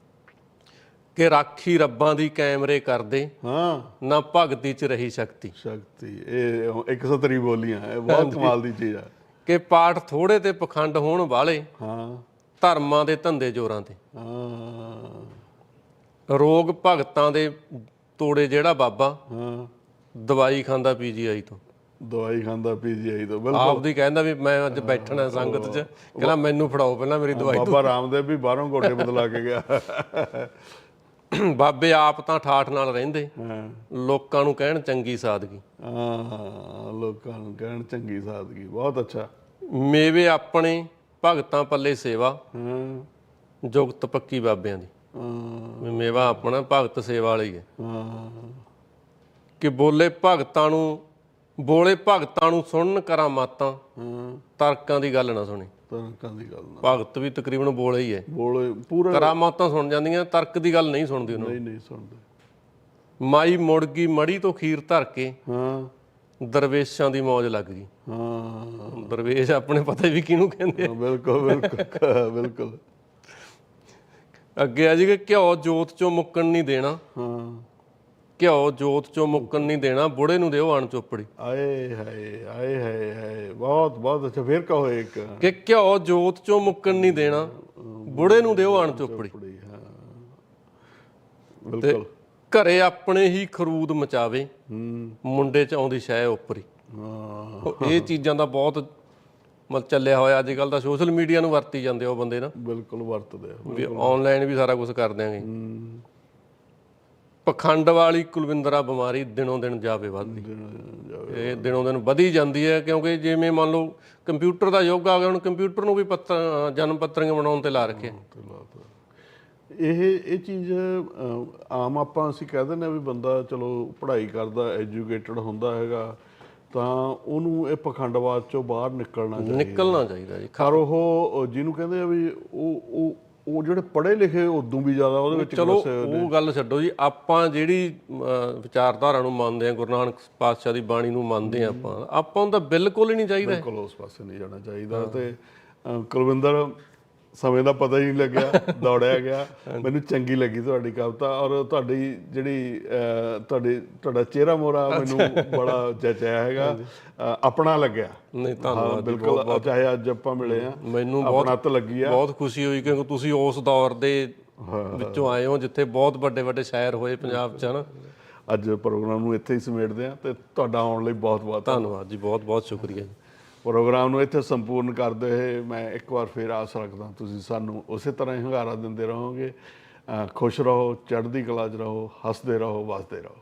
ਕਿ ਰਾਖੀ ਰੱਬਾਂ ਦੀ ਕੈਮਰੇ ਕਰਦੇ ਹਾਂ। ਨਾ ਭਗਤੀ ਚ ਰਹੀ ਸ਼ਕਤੀ। ਸ਼ਕਤੀ ਇਹ 170 ਬੋਲੀਆਂ ਇਹ ਬਹੁਤ ਕਮਾਲ ਦੀ ਚੀਜ਼ ਆ। ਕਿ ਪਾਠ ਥੋੜੇ ਤੇ ਪਖੰਡ ਹੋਣ ਵਾਲੇ ਹਾਂ। ਧਰਮਾਂ ਦੇ ਧੰਦੇ ਜੋਰਾਂ ਤੇ। ਹਾਂ। ਰੋਗ ਭਗਤਾਂ ਦੇ ਤੋੜੇ ਜਿਹੜਾ ਬਾਬਾ ਹਾਂ। ਦਵਾਈ ਖਾਂਦਾ ਪੀਜੀਆਈ ਤੋਂ। ਦਵਾਈ ਖਾਂਦਾ ਪੀਜੀਆਈ ਤੋਂ ਬਿਲਕੁਲ। ਆਪ ਦੀ ਕਹਿੰਦਾ ਵੀ ਮੈਂ ਅੱਜ ਬੈਠਣਾ ਸੰਗਤ 'ਚ। ਕਹਿੰਦਾ ਮੈਨੂੰ ਫੜਾਓ ਪਹਿਲਾਂ ਮੇਰੀ ਦਵਾਈ ਬਾਬਾ ਰਾਮਦੇਵ ਵੀ ਬਾਹਰੋਂ ਗੋਡੇ ਬਦਲਾ ਕੇ ਗਿਆ। ਬਾਬੇ ਆਪ ਤਾਂ ਠਾਠ ਨਾਲ ਰਹਿੰਦੇ। ਲੋਕਾਂ ਨੂੰ ਕਹਿਣ ਚੰਗੀ ਸਾਦਗੀ। ਹਾਂ ਲੋਕਾਂ ਨੂੰ ਕਹਿਣ ਚੰਗੀ ਸਾਦਗੀ ਬਹੁਤ ਅੱਛਾ। ਮੇਵੇ ਆਪਣੇ ਭਗਤਾਂ ਪੱਲੇ ਸੇਵਾ। ਹਾਂ। ਜੁਗਤ ਪੱਕੀ ਬਾਬਿਆਂ ਦੀ। ਹਾਂ। ਮੇਵਾ ਆਪਣਾ ਭਗਤ ਸੇਵਾ ਵਾਲੀ ਹੈ। ਹਾਂ। ਕਿ ਬੋਲੇ ਭਗਤਾਂ ਨੂੰ ਬੋਲੇ ਭਗਤਾਂ ਨੂੰ ਸੁਣਨ ਕਰਾਂ ਮਾਤਾਂ। ਹਾਂ। ਤਰਕਾਂ ਦੀ ਗੱਲ ਨਾ ਸੁਣੀ। ਤਰਕਾਂ ਦੀ ਗੱਲ ਨਾ। ਭਗਤ ਵੀ ਤਕਰੀਬਨ ਬੋਲੇ ਹੀ ਹੈ ਬੋਲੇ ਪੂਰਾ ਕਰਾਮਾਤਾਂ ਸੁਣ ਜਾਂਦੀਆਂ ਤਰਕ ਦੀ ਗੱਲ ਨਹੀਂ ਸੁਣਦੀ ਉਹਨਾਂ। ਨਹੀਂ ਨਹੀਂ ਸੁਣਦੇ। ਮਾਈ ਮੁੜ ਗਈ ਮੜੀ ਤੋਂ ਖੀਰ ਧਰ ਕੇ ਹਾਂ। ਦਰਵੇਸ਼ਾਂ ਦੀ ਮੌਜ ਲੱਗ ਗਈ। ਹਾਂ। ਦਰਵੇਸ਼ ਆਪਣੇ ਪਤਾ ਵੀ ਕਿਹਨੂੰ ਕਹਿੰਦੇ ਆ। ਬਿਲਕੁਲ ਬਿਲਕੁਲ ਬਿਲਕੁਲ। ਅੱਗੇ ਆ ਜੀ ਕਿ ਘਿਓ ਜੋਤ ਚੋਂ ਮੁੱਕਣ ਨਹੀਂ ਦੇਣਾ। ਹਾਂ। ਘਿਓ ਜੋਤ ਚੋਂ ਮੁੱਕਣ ਨਹੀਂ ਦੇਣਾ ਬੁੜੇ ਨੂੰ ਦਿਓ ਅਣ ਚੋਪੜੀ। ਆਏ ਹਾਏ ਆਏ ਹਾਏ ਹਾਏ ਬਹੁਤ ਬਹੁਤ ਅੱਛਾ ਫੇਰ ਕਹੋ ਇੱਕ। ਕਿ ਘਿਓ ਜੋਤ ਚੋਂ ਮੁੱਕਣ ਨਹੀਂ ਦੇਣਾ ਬੁੜੇ ਨੂੰ ਦਿਓ ਅਣ ਚੋਪੜੀ। ਬਿਲਕੁਲ। ਘਰੇ ਆਪਣੇ ਹੀ ਖਰੂਦ ਮਚਾਵੇ ਮੁੰਡੇ ਚ ਆਉਂਦੀ ਸ਼ੈ ਉੱਪਰੀ। ਇਹ ਚੀਜ਼ਾਂ ਦਾ ਬਹੁਤ ਮਤਲਬ ਚੱਲਿਆ ਹੋਇਆ ਅੱਜ ਕੱਲ ਤਾਂ ਸੋਸ਼ਲ ਮੀਡੀਆ ਨੂੰ ਵਰਤੀ ਜਾਂਦੇ ਉਹ ਬੰਦੇ ਨਾ। ਬਿਲਕੁਲ ਵਰਤਦੇ ਆ ਵੀ ਆਨਲਾਈਨ ਵੀ ਸਾਰਾ ਕੁਝ ਕਰ ਦਿਆਂਗੇ। ਪਖੰਡ ਵਾਲੀ ਕੁਲਵਿੰਦਰਾ ਬਿਮਾਰੀ ਦਿਨੋਂ ਦਿਨ ਜਾਵੇ ਵੱਧਦੀ। ਇਹ ਦਿਨੋਂ ਦਿਨ ਵਧੀ ਜਾਂਦੀ ਹੈ ਕਿਉਂਕਿ ਜਿਵੇਂ ਮੰਨ ਲਓ ਕੰਪਿਊਟਰ ਦਾ ਯੁੱਗ ਆ ਗਿਆ ਹੁਣ ਕੰਪਿਊਟਰ ਨੂੰ ਵੀ ਪੱਤਰ ਜਨਮ ਪੱਤਰੀਆਂ ਬਣਾਉਣ ਤੇ ਲਾ ਰੱਖਿਆ ਇਹ ਇਹ ਚੀਜ਼ ਆਮ ਆਪਾਂ ਅਸੀਂ ਕਹਿ ਦਿੰਦੇ ਆ ਵੀ ਬੰਦਾ ਚਲੋ ਪੜ੍ਹਾਈ ਕਰਦਾ ਐਜੂਕੇਟਡ ਹੁੰਦਾ ਹੈਗਾ ਤਾਂ ਉਹਨੂੰ ਇਹ ਪਖੰਡਵਾਦ ਚੋਂ ਬਾਹਰ ਨਿਕਲਣਾ ਚਾਹੀਦਾ। ਨਿਕਲਣਾ ਚਾਹੀਦਾ ਜੀ। ਉਹ ਉਹ ਜਿਹਨੂੰ ਕਹਿੰਦੇ ਆ ਵੀ ਉਹ ਉਹ ਉਹ ਜਿਹੜੇ ਪੜ੍ਹੇ ਲਿਖੇ ਉਦੋਂ ਵੀ ਜ਼ਿਆਦਾ ਉਹਦੇ ਵਿੱਚ ਚਲੋ ਉਹ ਗੱਲ ਛੱਡੋ ਜੀ ਆਪਾਂ ਜਿਹੜੀ ਵਿਚਾਰਧਾਰਾ ਨੂੰ ਮੰਨਦੇ ਆ ਗੁਰੂ ਨਾਨਕ ਪਾਤਸ਼ਾਹ ਦੀ ਬਾਣੀ ਨੂੰ ਮੰਨਦੇ ਆ ਆਪਾਂ ਆਪਾਂ ਨੂੰ ਤਾਂ ਬਿਲਕੁਲ ਹੀ ਨਹੀਂ ਚਾਹੀਦਾ। ਬਿਲਕੁਲ ਉਸ ਪਾਸੇ ਨਹੀਂ ਜਾਣਾ ਚਾਹੀਦਾ ਤੇ ਕੁਲਵਿੰਦਰ ਸਮੇਂ ਦਾ ਪਤਾ ਹੀ ਨਹੀਂ ਲੱਗਿਆ ਦੌੜਿਆ ਗਿਆ। ਮੈਨੂੰ ਚੰਗੀ ਲੱਗੀ ਤੁਹਾਡੀ ਕਵਿਤਾ ਔਰ ਤੁਹਾਡੀ ਜਿਹੜੀ ਤੁਹਾਡੀ ਤੁਹਾਡਾ ਚਿਹਰਾ ਮੋਰਾ ਮੈਨੂੰ ਬੜਾ ਜਚਿਆ ਹੈਗਾ। ਆਪਣਾ ਲੱਗਿਆ। ਨਹੀਂ ਧੰਨਵਾਦ ਬਿਲਕੁਲ ਚਾਹੇ ਅੱਜ ਆਪਾਂ ਮਿਲੇ ਆ ਮੈਨੂੰ ਬਹੁਤ ਲੱਗੀ ਆ। ਬਹੁਤ ਖੁਸ਼ੀ ਹੋਈ ਕਿਉਂਕਿ ਤੁਸੀਂ ਉਸ ਦੌਰ ਦੇ ਵਿੱਚੋਂ ਆਏ ਹੋ ਜਿੱਥੇ ਬਹੁਤ ਵੱਡੇ ਵੱਡੇ ਸ਼ਾਇਰ ਹੋਏ ਪੰਜਾਬ 'ਚ ਹਨ? ਅੱਜ ਪ੍ਰੋਗਰਾਮ ਨੂੰ ਇੱਥੇ ਹੀ ਸਮੇਟਦੇ ਆ ਤੇ ਤੁਹਾਡਾ ਆਉਣ ਲਈ ਬਹੁਤ ਬਹੁਤ ਧੰਨਵਾਦ। ਜੀ ਬਹੁਤ ਬਹੁਤ ਸ਼ੁਕਰੀਆ ਪ੍ਰੋਗਰਾਮ ਨੂੰ ਇੱਥੇ ਸੰਪੂਰਨ ਕਰਦੇ ਹੋਏ ਮੈਂ ਇੱਕ ਵਾਰ ਫੇਰ ਆਸ ਰੱਖਦਾ ਤੁਸੀਂ ਸਾਨੂੰ ਉਸੇ ਤਰ੍ਹਾਂ ਹੀ ਹੰਗਾਰਾ ਦਿੰਦੇ ਰਹੋਗੇ। ਖੁਸ਼ ਰਹੋ, ਚੜ੍ਹਦੀ ਕਲਾ 'ਚ ਰਹੋ, ਹੱਸਦੇ ਰਹੋ, ਵਸਦੇ ਰਹੋ।